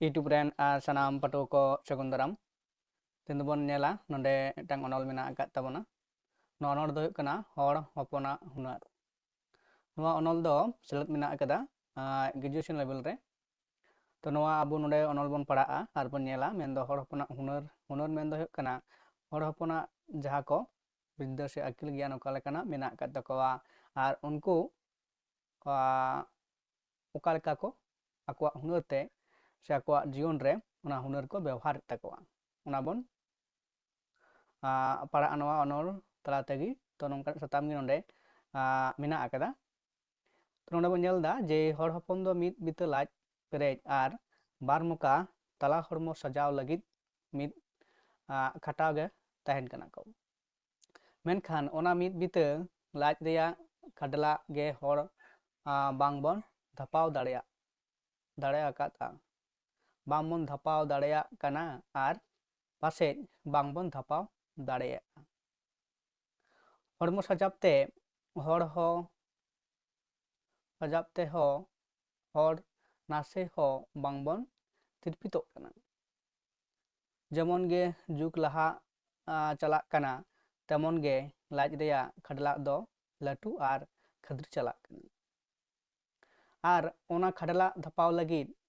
itu ren uh, ah, sanam patoko sekundaram. Tentu pun nyala nonde tang onol mina agak tabo na. Nonor nah, do kena hor hopona hunar. Nua onol do selat mina agak da uh, ah, graduation level re. To nua abu nonde onol bon para a ah, arpun nyala mendo hor hopona hunur hunar mendo kena hor hopona jahako. Bintar se akil gian okale kena mina agak da kowa ar unku uh, okale kako. Aku hunar te Siakwa jiun rem, una hunerko beho har tekoang, una bun, para anoa onor telah tegi, tonongkan setam ni ondai, mina aketa, tonongda punya uldah, jehor hapon do mit bitel lait, bered ar, mbar muka, telah hormo sajau lagi, mit katage teheng kanako, menkan, una mit bitel, lait deya, kadela ge hore, bangbon, tapau daleya, daleya kata. ᱵᱟᱝᱵᱚᱱ ᱫᱷᱟᱯᱟᱣ ᱫᱟᱲᱮᱭᱟᱜ ᱠᱟᱱᱟ ᱟᱨ ᱯᱟᱥᱮᱡ ᱵᱟᱝᱵᱚᱱ ᱫᱷᱟᱯᱟᱣ ᱫᱟᱲᱮᱭᱟᱜᱼᱟ ᱦᱚᱲᱢᱚ ᱥᱟᱡᱟᱵ ᱛᱮ ᱦᱚᱲ ᱦᱚᱸ ᱥᱟᱡᱟᱵ ᱛᱮᱦᱚᱸ ᱦᱚᱲ ᱱᱟᱥᱮ ᱦᱚᱸ ᱵᱟᱝᱵᱚᱱ ᱛᱤᱨᱯᱤᱛᱚᱜ ᱠᱟᱱᱟ ᱡᱮᱢᱚᱱ ᱜᱮ ᱡᱩᱜᱽ ᱞᱟᱦᱟ ᱪᱟᱞᱟᱜ ᱠᱟᱱᱟ ᱛᱮᱢᱚᱱ ᱜᱮ ᱞᱟᱡ ᱨᱮᱭᱟᱜ ᱠᱷᱟᱰᱞᱟᱜ ᱫᱚ ᱞᱟᱹᱴᱩ ᱟᱨ ᱠᱷᱟᱹᱫᱨᱤ ᱪᱟᱞᱟᱜ ᱠᱟᱱᱟ ᱟᱨ ᱚᱱᱟ ᱠᱷᱟᱰᱞᱟ ᱫᱷᱟᱯᱟᱣ ᱞᱟᱹᱜᱤᱫ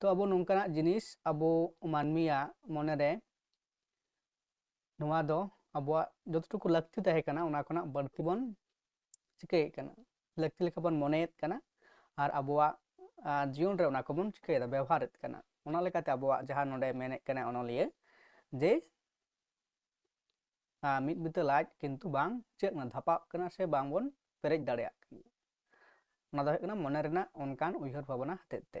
ᱛᱚ ᱟᱵᱚ ᱱᱚᱝᱠᱟᱱᱟᱜ ᱡᱤᱱᱤᱥ ᱟᱵᱚ ᱢᱟᱹᱱᱢᱤᱭᱟᱜ ᱢᱚᱱᱮᱨᱮ ᱱᱚᱣᱟ ᱫᱚ ᱟᱵᱚᱣᱟᱜ ᱡᱚᱛᱚᱴᱩᱠᱩ ᱞᱟᱹᱠᱛᱤ ᱛᱟᱦᱮᱸ ᱠᱟᱱᱟ ᱚᱱᱟ ᱠᱷᱚᱱᱟᱜ ᱵᱟᱹᱲᱛᱤ ᱵᱚᱱ ᱪᱤᱠᱟᱹᱭᱮᱫ ᱠᱟᱱᱟ ᱞᱟᱹᱠᱛᱤ ᱞᱮᱠᱟ ᱵᱚᱱ ᱢᱚᱱᱮᱭᱮᱫ ᱠᱟᱱᱟ ᱟᱨ ᱟᱵᱚᱣᱟᱜ ᱡᱤᱭᱚᱱ ᱨᱮ ᱚᱱᱟ ᱠᱚᱵᱚᱱ ᱪᱤᱠᱟᱹᱭᱮᱫᱟ ᱵᱮᱣᱦᱟᱨᱮᱫ ᱠᱟᱱᱟ ᱚᱱᱟ ᱞᱮᱠᱟᱛᱮ ᱟᱵᱚᱣᱟᱜ ᱡᱟᱦᱟᱸ ᱱᱚᱰᱮ ᱢᱮᱱᱮᱫ ᱠᱟᱱᱟ ᱚᱱᱚᱞᱤᱭᱟᱹ ᱡᱮ ᱢᱤᱫ ᱵᱤᱛᱟᱹ ᱞᱟᱡ ᱠᱤᱱᱛᱩ ᱵᱟᱝ ᱪᱮᱫ ᱚᱱᱟ ᱫᱷᱟᱯᱟᱜ ᱠᱟᱱᱟ ᱥᱮ ᱵᱟᱝᱵᱚᱱ ᱯᱮᱨᱮᱡ ᱫᱟᱲᱮᱭᱟᱜ ᱠᱟᱱᱟ ᱚᱱᱟ ᱫᱚ ᱦᱩᱭᱩᱜ ᱠᱟᱱᱟ ᱢᱚᱱᱮ ᱨᱮᱱᱟᱜ ᱚᱱᱠᱟᱱ ᱩᱭᱦᱟᱹᱨ ᱵᱷᱟᱵᱽᱱᱟ ᱦᱚᱛᱮᱡ ᱛᱮ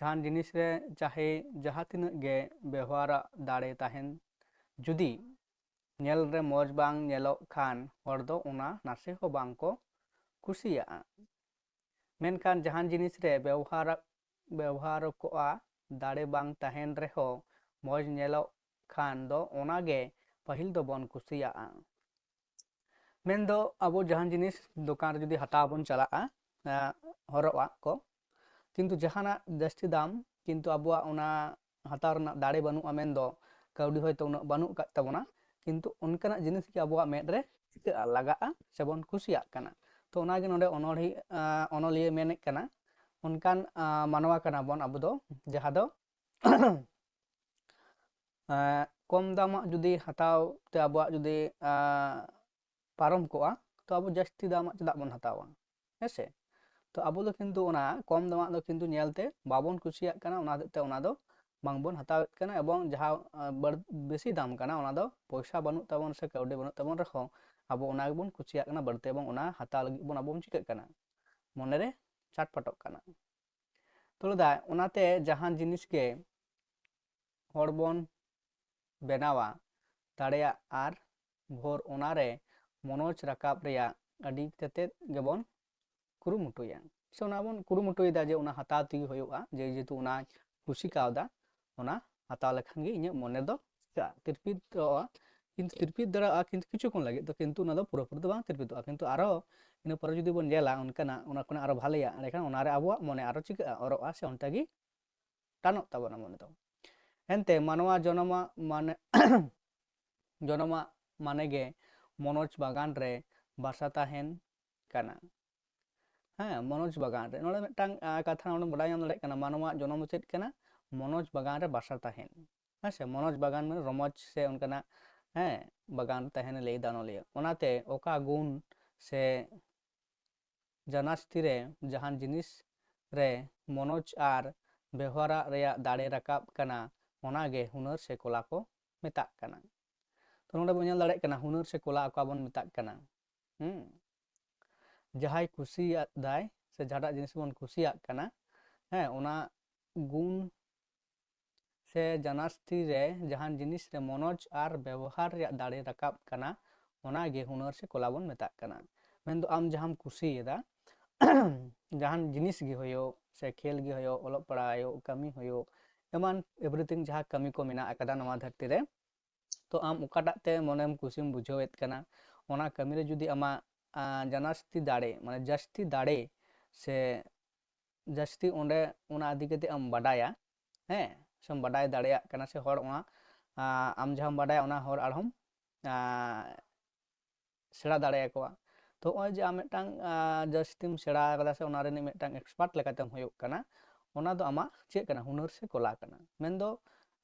जहाँ जिनिस चाहे जहाँ तीन व्यवहार दाड़े तहन जुदी नल मज बाशे कुशिया मेखान जहाँ जिनिस व्यवहार व्यवहार को दाड़े बांग तहन रेह मजल खान दो पहल तो बन कुशिया मेन अब जहाँ जिनिस दुकान जुदी हटा बन चला हर को किंतु जहाना जास्ती दाम किंतु अब हतार दाड़े बनूआ मेन कौड़ी उन बनू तबना किंतु उनका जिनिस के अब मेदे चिका लगा से बन कुसिया तो अनलिए मेने उनकान मानवा बन अब जहाँ दो कम दाम जुदी हताव ते अब जुदी पारम को तो अब जास्ती दाम चेदा बन हतावा हेसे तो अब कम दाम दो किंतु नेलते बाबन ते कना एवं जहाँ बेसी दाम दो पैसा बनू तबन से कौडी बनू तबन अब बढ़ते एवं ओना हता बन अब चिका कना मने रे दा ओनाते जहाँ जिनिस बेनावा दाड़ेया आर भोर ओनारे मनोज राकाब अडी तेते कुरुमुटुया से कुरुमुटुदा जे हता जे कुसी कावदा हता लेखान मने दो तिरपित किंतु तिरपित दड़ा किंतु किचु कौन लगे तो किंतु पुरापुरी तो तिरपित किंतु और इन पर जुदी बन जेला उनका और भाले एंखान अब मने और चिका और से अंतगी टानो तबना मन तो एनते मानवा जनमा माने जनमा माने गे मनोज बागान रे बासा ताहेन काना हाँ मनोज बागान कथा बड़ा मानवा जन्म चेक मनोज बागान बासा तहन हाँ से मनोज बागान में रमज से उनका हाँ बागान तहन लय गुण से जनास्तरे जहाँ जिन रे मनोज और व्यवहार दड़े रकाब करना से कला को मतलब तो ना बोल दुनर से कला को बन मत जहाँ कुशीदाय से जटा जिन बन कुना हाँ गुण से जानास्थी जहाँ जिन मनोज और व्यवहार दाड़े रकाब करना से कला बन मेता आम जहाँ कुशीदा जहाँ जिनगे से खेल गे पढ़ा कमी हो एमान एवरीथिंग जहाँ कमी को मना धरती तो आम अकाटा मनम कुम बुझेना कमी जुदी आमा ᱡᱟᱱᱟᱥᱛᱤ ᱫᱟᱲᱮ ᱢᱟᱱᱮ ᱡᱟᱹᱥᱛᱤ ᱫᱟᱲᱮ ᱥᱮ ᱡᱟᱹᱥᱛᱤ ᱚᱸᱰᱮ ᱚᱱᱟ ᱤᱫᱤ ᱠᱟᱛᱮ ᱮᱢ ᱵᱟᱰᱟᱭᱟ ᱦᱮᱸ ᱥᱮᱢ ᱵᱟᱰᱟᱭ ᱫᱟᱲᱮᱭᱟᱜ ᱠᱟᱱᱟ ᱥᱮ ᱦᱚᱲ ᱚᱱᱟ ᱟᱢ ᱡᱟᱦᱟᱸᱢ ᱵᱟᱰᱟᱭᱟ ᱚᱱᱟ ᱦᱚᱲ ᱟᱨᱦᱚᱸᱢ ᱥᱮᱬᱟ ᱫᱟᱲᱮᱭᱟᱠᱚᱣᱟ ᱛᱚ ᱱᱚᱜᱼᱚᱭ ᱡᱮ ᱟᱢ ᱢᱤᱫᱴᱟᱝ ᱡᱟᱹᱥᱛᱤᱢ ᱥᱮᱬᱟ ᱟᱠᱟᱫᱟ ᱥᱮ ᱚᱱᱟ ᱨᱤᱱᱤᱡ ᱢᱤᱫᱴᱟᱝ ᱮᱠᱥᱯᱟᱨᱴ ᱞᱮᱠᱟᱛᱮᱢ ᱦᱩᱭᱩᱜ ᱠᱟᱱᱟ ᱚᱱᱟ ᱫᱚ ᱟᱢᱟᱜ ᱪᱮᱫ ᱠᱟᱱᱟ ᱦᱩᱱᱟᱹᱨ ᱥᱮ ᱠᱚᱞᱟ ᱠᱟᱱᱟ ᱢᱮᱱᱫᱚ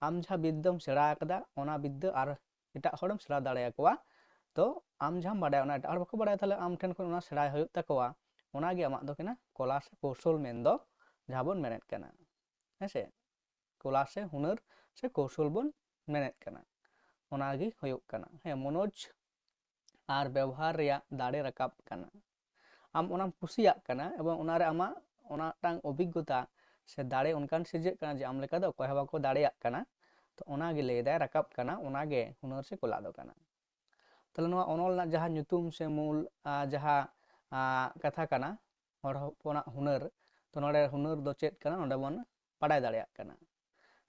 ᱟᱢ ᱡᱟᱦᱟᱸ ᱵᱤᱫᱽᱫᱟᱹᱢ ᱥᱮᱬᱟ ᱟᱠᱟᱫᱟ ᱚᱱᱟ ᱵᱤᱫᱽᱫᱟᱹ ᱟᱨ ᱮᱴᱟᱜ ᱦᱚᱲᱮᱢ ᱥᱮᱬᱟ ᱫᱟᱲᱮᱭᱟᱠᱚᱣᱟ ᱛᱚ ᱟᱢ ᱡᱟᱦᱟᱸᱢ ᱵᱟᱰᱟᱭᱟ ᱚᱱᱟ ᱟᱨ ᱵᱟᱠᱚ ᱵᱟᱰᱟᱭᱟ ᱛᱟᱦᱚᱞᱮ ᱟᱢ ᱴᱷᱮᱱ ᱠᱷᱚᱱ ᱚᱱᱟ ᱥᱮᱬᱟᱭ ᱦᱩᱭᱩᱜ ᱛᱟᱠᱚᱣᱟ ᱚᱱᱟᱜᱮ ᱟᱢᱟᱜ ᱫᱚ ᱠᱟᱱᱟ ᱠᱚᱞᱟ ᱥᱮ ᱠᱳᱥᱚᱞ ᱢᱮᱱᱫᱚ ᱡᱟᱦᱟᱸ ᱵᱚᱱ ᱢᱮᱱᱮᱫ ᱠᱟᱱᱟ ᱦᱮᱸᱥᱮ ᱠᱚᱞᱟ ᱥᱮ ᱦᱩᱱᱟᱹᱨ ᱥᱮ ᱠᱳᱥᱚᱞ ᱵᱚᱱ ᱢᱮᱱᱮᱫ ᱠᱟᱱᱟ ᱚᱱᱟᱜᱮ ᱦᱩᱭᱩᱜ ᱠᱟᱱᱟ ᱦᱮᱸ ᱢᱚᱱᱳᱡ ᱟᱨ ᱵᱮᱣᱦᱟᱨ ᱨᱮᱭᱟᱜ ᱫᱟᱲᱮ ᱨᱟᱠᱟᱵ ᱠᱟᱱᱟ ᱟᱢ ᱚᱱᱟᱢ ᱠᱩᱥᱤᱭᱟᱜ ᱠᱟᱱᱟ ᱮᱵᱚᱝ ᱚᱱᱟᱨᱮ ᱟᱢᱟᱜ ᱚᱱᱟᱴᱟᱝ ᱚᱵᱷᱤᱜᱽᱜᱚᱛᱟ ᱥᱮ ᱫᱟᱲᱮ ᱚᱱᱠᱟᱱ ᱥᱤᱨᱡᱟᱹᱜ ᱠᱟᱱᱟ ᱡᱮ ᱟᱢ ᱞᱮᱠᱟ ᱫᱚ ᱚᱠᱚᱭ ᱦᱚᱸ ᱵᱟᱠᱚ ᱫᱟᱲᱮᱭᱟᱜ ᱠᱟᱱᱟ ᱛᱚ ᱚᱱᱟᱜᱮ ᱞᱟᱹᱭ ᱫᱟᱭ ᱨᱟᱠᱟᱵ ᱠᱟᱱᱟ ᱚᱱᱟᱜᱮ ᱦᱩᱱᱟᱹᱨ ᱥᱮ ᱠᱚᱞᱟ ᱫᱚ ᱠᱟᱱᱟ ᱛᱟᱦᱚᱞᱮ ᱱᱚᱣᱟ ᱚᱱᱚᱞ ᱨᱮᱱᱟᱜ ᱡᱟᱦᱟᱸ ᱧᱩᱛᱩᱢ ᱥᱮ ᱢᱩᱞ ᱡᱟᱦᱟᱸ ᱠᱟᱛᱷᱟ ᱠᱟᱱᱟ ᱦᱚᱲ ᱦᱚᱯᱚᱱᱟᱜ ᱦᱩᱱᱟᱹᱨ ᱛᱚ ᱱᱚᱰᱮ ᱦᱩᱱᱟᱹᱨ ᱫᱚ ᱪᱮᱫ ᱠᱟᱱᱟ ᱱᱚᱰᱮ ᱵᱚᱱ ᱵᱟᱰᱟᱭ ᱫᱟᱲᱮᱭᱟᱜ ᱠᱟᱱᱟ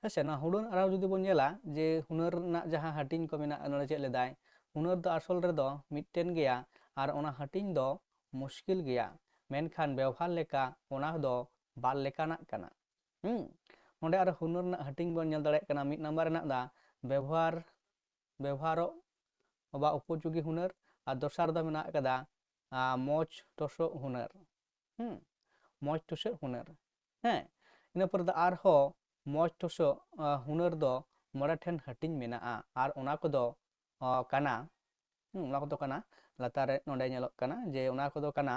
ᱦᱮᱸᱥᱮ ᱱᱚᱣᱟ ᱦᱩᱱᱟᱹᱨ ᱟᱨᱟᱣ ᱡᱩᱫᱤ ᱵᱚᱱ ᱧᱮᱞᱟ ᱡᱮ ᱦᱩᱱᱟᱹᱨ ᱨᱮᱱᱟᱜ ᱡᱟᱦᱟᱸ ᱦᱟᱹᱴᱤᱧ ᱠᱚ ᱢᱮᱱᱟᱜᱼᱟ ᱱᱚᱰᱮ ᱪᱮᱫ ᱞᱮᱫᱟᱭ ᱦᱩᱱᱟᱹᱨ ᱫᱚ ᱟᱥᱚᱞ ᱨᱮᱫᱚ ᱢᱤᱫᱴᱮᱱ ᱜᱮᱭᱟ ᱟᱨ ᱚᱱᱟ ᱦᱟᱹᱴᱤᱧ ᱫᱚ ᱢᱩᱥᱠᱤᱞ ᱜᱮᱭᱟ ᱢᱮᱱᱠᱷᱟᱱ ᱵᱮᱣᱦᱟᱨ ᱞᱮᱠᱟ ᱚᱱᱟ ᱫᱚ ᱵᱟᱨ ᱞᱮᱠᱟᱱᱟᱜ ᱠᱟᱱᱟ ᱦᱩᱸ ᱚᱸᱰᱮ ᱟᱨ ᱦᱩᱱᱟᱹᱨ ᱨᱮᱱᱟᱜ ᱦᱟᱹᱴᱤᱧ ᱵᱚᱱ ᱧᱮᱞ ᱫᱟᱲᱮᱭᱟᱜ ᱠᱟᱱᱟ ᱢᱤᱫ ᱱᱟᱢᱵᱟᱨ ᱨᱮᱱᱟᱜ ᱫᱚ ᱵᱮᱵᱚᱦᱟᱨ ᱵᱮᱵᱚᱦᱟᱨᱚᱜ ᱚᱵᱟ ᱩᱯᱚᱡᱳᱜᱤ ᱦᱩᱱᱟᱹᱨ ᱟᱨ ᱫᱚᱥᱟᱨ ᱫᱚ ᱢᱮᱱᱟᱜ ᱟᱠᱟᱫᱟ ᱢᱚᱡᱽ ᱴᱚᱥᱚᱜ ᱦᱩᱱᱟᱹᱨ ᱦᱮᱸ ᱢᱚᱡᱽ ᱴᱚᱥᱚᱜ ᱦᱩᱱᱟᱹᱨ ᱦᱮᱸ ᱤᱱᱟᱹ ᱯᱚᱨᱮ ᱫᱚ ᱟᱨᱦᱚᱸ ᱢᱚᱡᱽ ᱴᱚᱥᱚᱜ ᱦᱩᱱᱟᱹᱨ ᱫᱚ ᱢᱚᱬᱮ ᱴᱷᱮᱱ ᱦᱟᱹᱴᱤᱧ ᱢᱮᱱᱟᱜᱼᱟ ᱟᱨ ᱚᱱᱟ ᱠᱚᱫᱚ ᱠᱟᱱᱟ ᱚᱱᱟ ᱠᱚᱫᱚ ᱠᱟᱱᱟ ᱞᱟᱛᱟᱨ ᱨᱮ ᱱᱚᱸᱰᱮ ᱧᱮᱞᱚᱜ ᱠᱟᱱᱟ ᱡᱮ ᱚᱱᱟ ᱠᱚᱫᱚ ᱠᱟᱱᱟ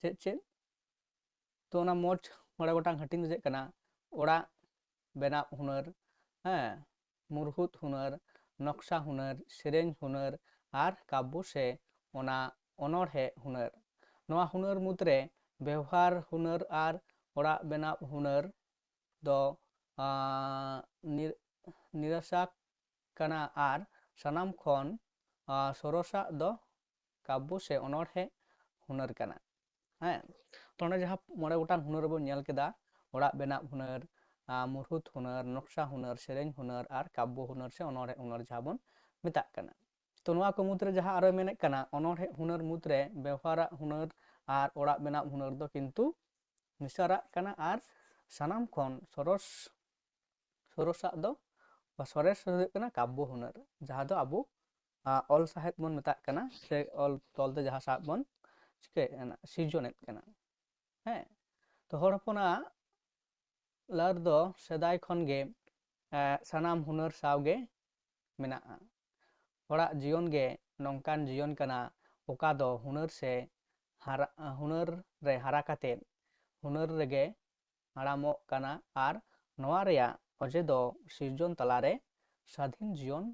ᱪᱮᱫ ᱪᱮᱫ ᱛᱚ ᱚᱱᱟ ᱢᱚᱡᱽ ᱢᱚᱬᱮ ᱜᱚᱴᱟᱝ ᱦᱟᱹᱴᱤᱧ ᱫᱚ ᱪᱮᱫ ᱠᱟᱱᱟ ᱚᱲᱟᱜ ᱵᱮᱱᱟᱣ ᱦᱩᱱᱟᱹᱨ ᱦᱮᱸ ᱢᱩᱨᱦᱩᱫ ᱦᱩᱱᱟᱹᱨ નકશા હુનર ᱥᱮᱨᱮᱧ ᱦᱩᱱᱟᱹᱨ ᱟᱨ ᱠᱟᱵᱽᱵᱚ ᱥᱮ ᱚᱱᱟ ᱚᱱᱚᱬᱦᱮ ᱦᱩᱱᱟᱹᱨ ᱱᱚᱣᱟ ᱦᱩᱱᱟᱹᱨ ᱢᱩᱫᱽᱨᱮ ᱵᱮᱣᱦᱟᱨ ᱦᱩᱱᱟᱹᱨ ᱟᱨ ᱚᱲᱟᱜ ᱵᱮᱱᱟᱣ ᱦᱩᱱᱟᱹᱨ ᱫᱚ ᱱᱤᱨᱟᱥᱟᱜ ᱠᱟᱱᱟ ᱟᱨ ᱥᱟᱱᱟᱢ ᱠᱷᱚᱱ ᱥᱚᱨᱚᱥᱟᱜ ᱫᱚ ᱠᱟᱵᱽᱵᱚ ᱥᱮ ᱚᱱᱚᱬᱦᱮ ᱦᱩᱱᱟᱹᱨ ᱠᱟᱱᱟ ᱦᱮᱸ ᱛᱚ ᱚᱸᱰᱮ ᱡᱟᱦᱟᱸ ᱢᱚᱬᱮ ᱜᱚᱴᱟᱝ ᱦᱩᱱᱟᱹᱨ ᱵᱚᱱ ᱧᱮᱞ ᱠᱮᱫᱟ ᱚᱲᱟᱜ ᱵᱮᱱᱟᱣ ᱦᱩᱱᱟᱹᱨ ᱢᱩᱨᱦᱩᱫ ᱦᱩᱱᱟᱹᱨ ᱱᱚᱠᱥᱟ ᱦᱩᱱᱟᱹᱨ ᱥᱮᱨᱮᱧ ᱦᱩᱱᱟᱹᱨ ᱟᱨ ᱠᱟᱵᱽᱵᱚ ᱦᱩᱱᱟᱹᱨ ᱥᱮ ᱚᱱᱚᱬᱦᱮ ᱦᱩᱱᱟᱹᱨ ᱡᱟᱦᱟᱸ ᱵᱚᱱ ᱢᱮᱛᱟᱜ ᱠᱟᱱᱟ ᱛᱚ ᱱᱚᱣᱟ ᱠᱚ ᱢᱩᱫᱽᱨᱮ ᱡᱟᱦᱟᱸ ᱟᱨᱚᱭ ᱢᱮᱱᱮᱫ ᱠᱟᱱᱟ ᱚᱱᱚᱬᱦᱮ ᱦᱩᱱᱟᱹᱨ ᱢᱩᱫᱽᱨᱮ ᱵᱮᱣᱦᱟᱨᱟᱜ ᱦᱩᱱᱟᱹᱨ ᱟᱨ ᱚᱲᱟᱜ ᱵᱮᱱᱟᱣ ᱦᱩᱱᱟᱹᱨ ᱫᱚ ᱠᱤᱱᱛᱩ ᱢᱮᱥᱟᱨᱟᱜ ᱠᱟᱱᱟ ᱟᱨ ᱥᱟᱱᱟᱢ ᱠᱷᱚᱱ ᱥᱚᱨᱚᱥ ᱥᱚᱨᱚᱥᱟᱜ ᱫᱚ ᱵᱟ ᱥᱚᱨᱮᱥ ᱫᱚ ᱦᱩᱭᱩᱜ ᱠᱟᱱᱟ ᱠᱟᱵᱽᱵᱚ ᱦᱩᱱᱟᱹᱨ ᱡᱟᱦᱟᱸ ᱫᱚ ᱟᱵᱚ ᱚᱞ ᱥᱟᱦᱮᱫ ᱵᱚᱱ ᱢᱮᱛᱟᱜ ᱠᱟᱱᱟ ᱥᱮ ᱚᱞ ᱛᱚᱞᱛᱮ ᱡᱟᱦᱟᱸ ᱥᱟᱵ ᱵᱚᱱ ᱪᱤᱠᱟᱹᱭᱮᱫ ᱠᱟᱱᱟ ᱥᱤᱨᱡᱚᱱᱮᱫ ᱠᱟᱱᱟ ᱦᱮᱸ ᱛᱚ ᱦᱚᱲ ᱦᱚᱯᱚᱱᱟᱜ ᱞᱟᱹᱨ ᱫᱚ ᱥᱮᱫᱟᱭ ᱠᱷᱚᱱ ᱜᱮ ᱥᱟᱱᱟᱢ ᱦᱩᱱᱟᱹᱨ ᱥᱟᱶᱜᱮ ᱢᱮᱱᱟᱜᱼᱟ ᱦᱚᱲᱟᱜ ᱡᱤᱭᱚᱱ ᱜᱮ ᱱᱚᱝᱠᱟᱱ ᱡᱤᱭᱚᱱ ᱠᱟᱱᱟ ᱚᱠᱟ ᱫᱚ ᱦᱩᱱᱟᱹᱨ ᱥᱮ ᱦᱟᱨᱟ ᱦᱩᱱᱟᱹᱨ ᱨᱮ ᱦᱟᱨᱟ ᱠᱟᱛᱮᱫ ᱦᱩᱱᱟᱹᱨ ᱨᱮᱜᱮ ᱦᱟᱲᱟᱢᱚᱜ ᱠᱟᱱᱟ ᱟᱨ ᱱᱚᱣᱟ ᱨᱮᱭᱟᱜ ᱚᱡᱮ ᱫᱚ ᱥᱤᱨᱡᱚᱱ ᱛᱟᱞᱟᱨᱮ ᱥᱟᱫᱷᱤᱱ ᱡᱤᱭᱚᱱ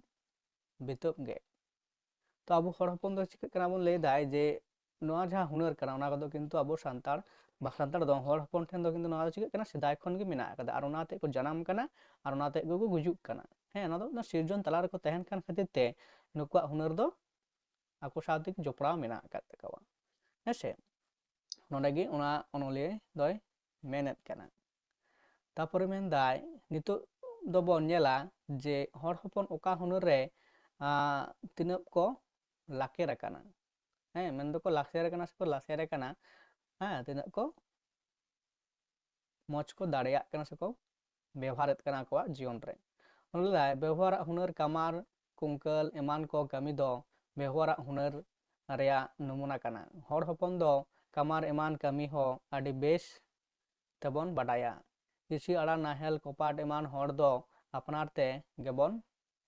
ᱵᱤᱛᱟᱹᱵ ᱜᱮ ᱛᱚ ᱟᱵᱚ ᱦᱚᱲ ᱦᱚᱯᱚᱱ ᱫᱚ ᱪᱤᱠᱟᱹᱜ ᱠᱟᱱᱟ ᱵᱚᱱ ᱞᱟᱹᱭ ᱮᱫᱟ ᱡᱮ ᱱᱚᱣᱟ ᱡᱟᱦᱟᱸ ᱦᱩᱱᱟᱹᱨ ᱠᱟᱱᱟ ᱚᱱᱟ ᱠᱚᱫᱚ ᱠᱤᱱᱛᱩ ᱟᱵᱚ ᱥᱟᱱᱛᱟᱲ ᱵᱟᱠᱷᱨᱟ ᱫᱟᱲ ᱫᱚ ᱦᱚᱲ ᱦᱚᱯᱚᱱ ᱴᱷᱮᱱ ᱫᱚ ᱠᱤᱱᱛᱩ ᱱᱚᱣᱟ ᱫᱚ ᱪᱤᱠᱟᱹᱜ ᱠᱟᱱᱟ ᱥᱮᱫᱟᱭ ᱠᱷᱚᱱ ᱜᱮ ᱢᱮᱱᱟᱜ ᱟᱠᱟᱫᱟ ᱟᱨ ᱚᱱᱟᱛᱮ ᱠᱚ ᱡᱟᱱᱟᱢ ᱠᱟᱱᱟ ᱟᱨ ᱚᱱᱟᱛᱮ ᱜᱮᱠᱚ ᱜᱩᱡᱩᱜ ᱠᱟᱱᱟ ᱦᱮᱸ ᱚᱱᱟ ᱫᱚ ᱥᱤᱨᱡᱚᱱ ᱛᱟᱞᱟ ᱨᱮᱠᱚ ᱛᱟᱦᱮᱱ ᱠᱟᱱ ᱠᱷᱟᱹᱛᱤᱨ ᱛᱮ ᱱᱩᱠᱩᱣᱟᱜ ᱦᱩᱱᱟᱹᱨ ᱫᱚ ᱟᱠᱚ ᱥᱟᱶᱛᱮ ᱡᱚᱯᱲᱟᱣ ᱢᱮᱱᱟᱜ ᱟᱠᱟᱫ ᱛᱟᱠᱚᱣᱟ ᱦᱮᱸ ᱥᱮ ᱱᱚᱰᱮ ᱜᱮ ᱚᱱᱟ ᱚᱱᱚᱞᱤᱭᱟᱹ ᱫᱚᱭ ᱢᱮᱱᱮᱫ ᱠᱟᱱᱟ ᱛᱟᱨᱯᱚᱨᱮ ᱢᱮᱱᱫᱟᱭ ᱱᱤᱛᱚᱜ ᱫᱚᱵᱚᱱ ᱧᱮᱞᱟ ᱡᱮ ᱦᱚᱲ ᱦᱚᱯᱚᱱ ᱚᱠᱟ ᱦᱩᱱᱟᱹᱨ ᱨᱮ ᱛᱤᱱᱟᱹᱜ ᱠᱚ ᱞᱟᱠᱮᱨ ᱟᱠᱟᱱᱟ ᱦᱮᱸ ᱢᱮᱱᱫᱚᱠᱚ ᱞᱟᱥᱮᱨ ᱟᱠᱟᱱᱟ ᱥᱮᱠᱚ ᱞᱟᱥᱮᱨ ᱟᱠᱟᱱᱟ ᱦᱮᱸ ᱛᱤᱱᱟᱹᱜ ᱠᱚ ᱢᱚᱡᱽ ᱠᱚ ᱫᱟᱲᱮᱭᱟᱜ ᱠᱟᱱᱟ ᱥᱮᱠᱚ ᱵᱮᱵᱷᱟᱨᱮᱫ ᱠᱟᱱᱟ ᱟᱠᱚᱣᱟᱜ ᱡᱤᱭᱚᱱ ᱨᱮ ᱞᱟᱹᱭ ᱵᱮᱵᱷᱟᱨᱟᱜ ᱦᱩᱱᱟᱹᱨ ᱠᱟᱢᱟᱨ ᱠᱩᱝᱠᱟᱹᱞ ᱮᱢᱟᱱ ᱠᱚ ᱠᱟᱹᱢᱤ ᱫᱚ ᱵᱮᱵᱷᱟᱨᱟᱜ ᱦᱩᱱᱟᱹᱨ ᱨᱮᱭᱟᱜ ᱱᱚᱢᱩᱱᱟ ᱠᱟᱱᱟ ᱦᱚᱲ ᱦᱚᱯᱚन ᱫᱚ ᱠᱟᱢᱟᱨ ᱮᱢᱟᱱ ᱠᱟᱹᱢᱤ ᱦᱚᱸ ᱟᱹᱰᱤ ᱵᱮᱥ ᱛᱮᱵᱚᱱ ᱵᱟᱰᱟᱭᱟ ᱠᱤᱪᱷᱤ ᱟᱲᱟ ᱱᱟᱦᱮᱞ ᱠᱚᱯᱟᱴ ᱮᱢᱟᱱ ᱦᱚᱲ ᱫᱚ ᱟᱯᱱᱟᱨ ᱛᱮ ᱜᱮᱵᱚᱱ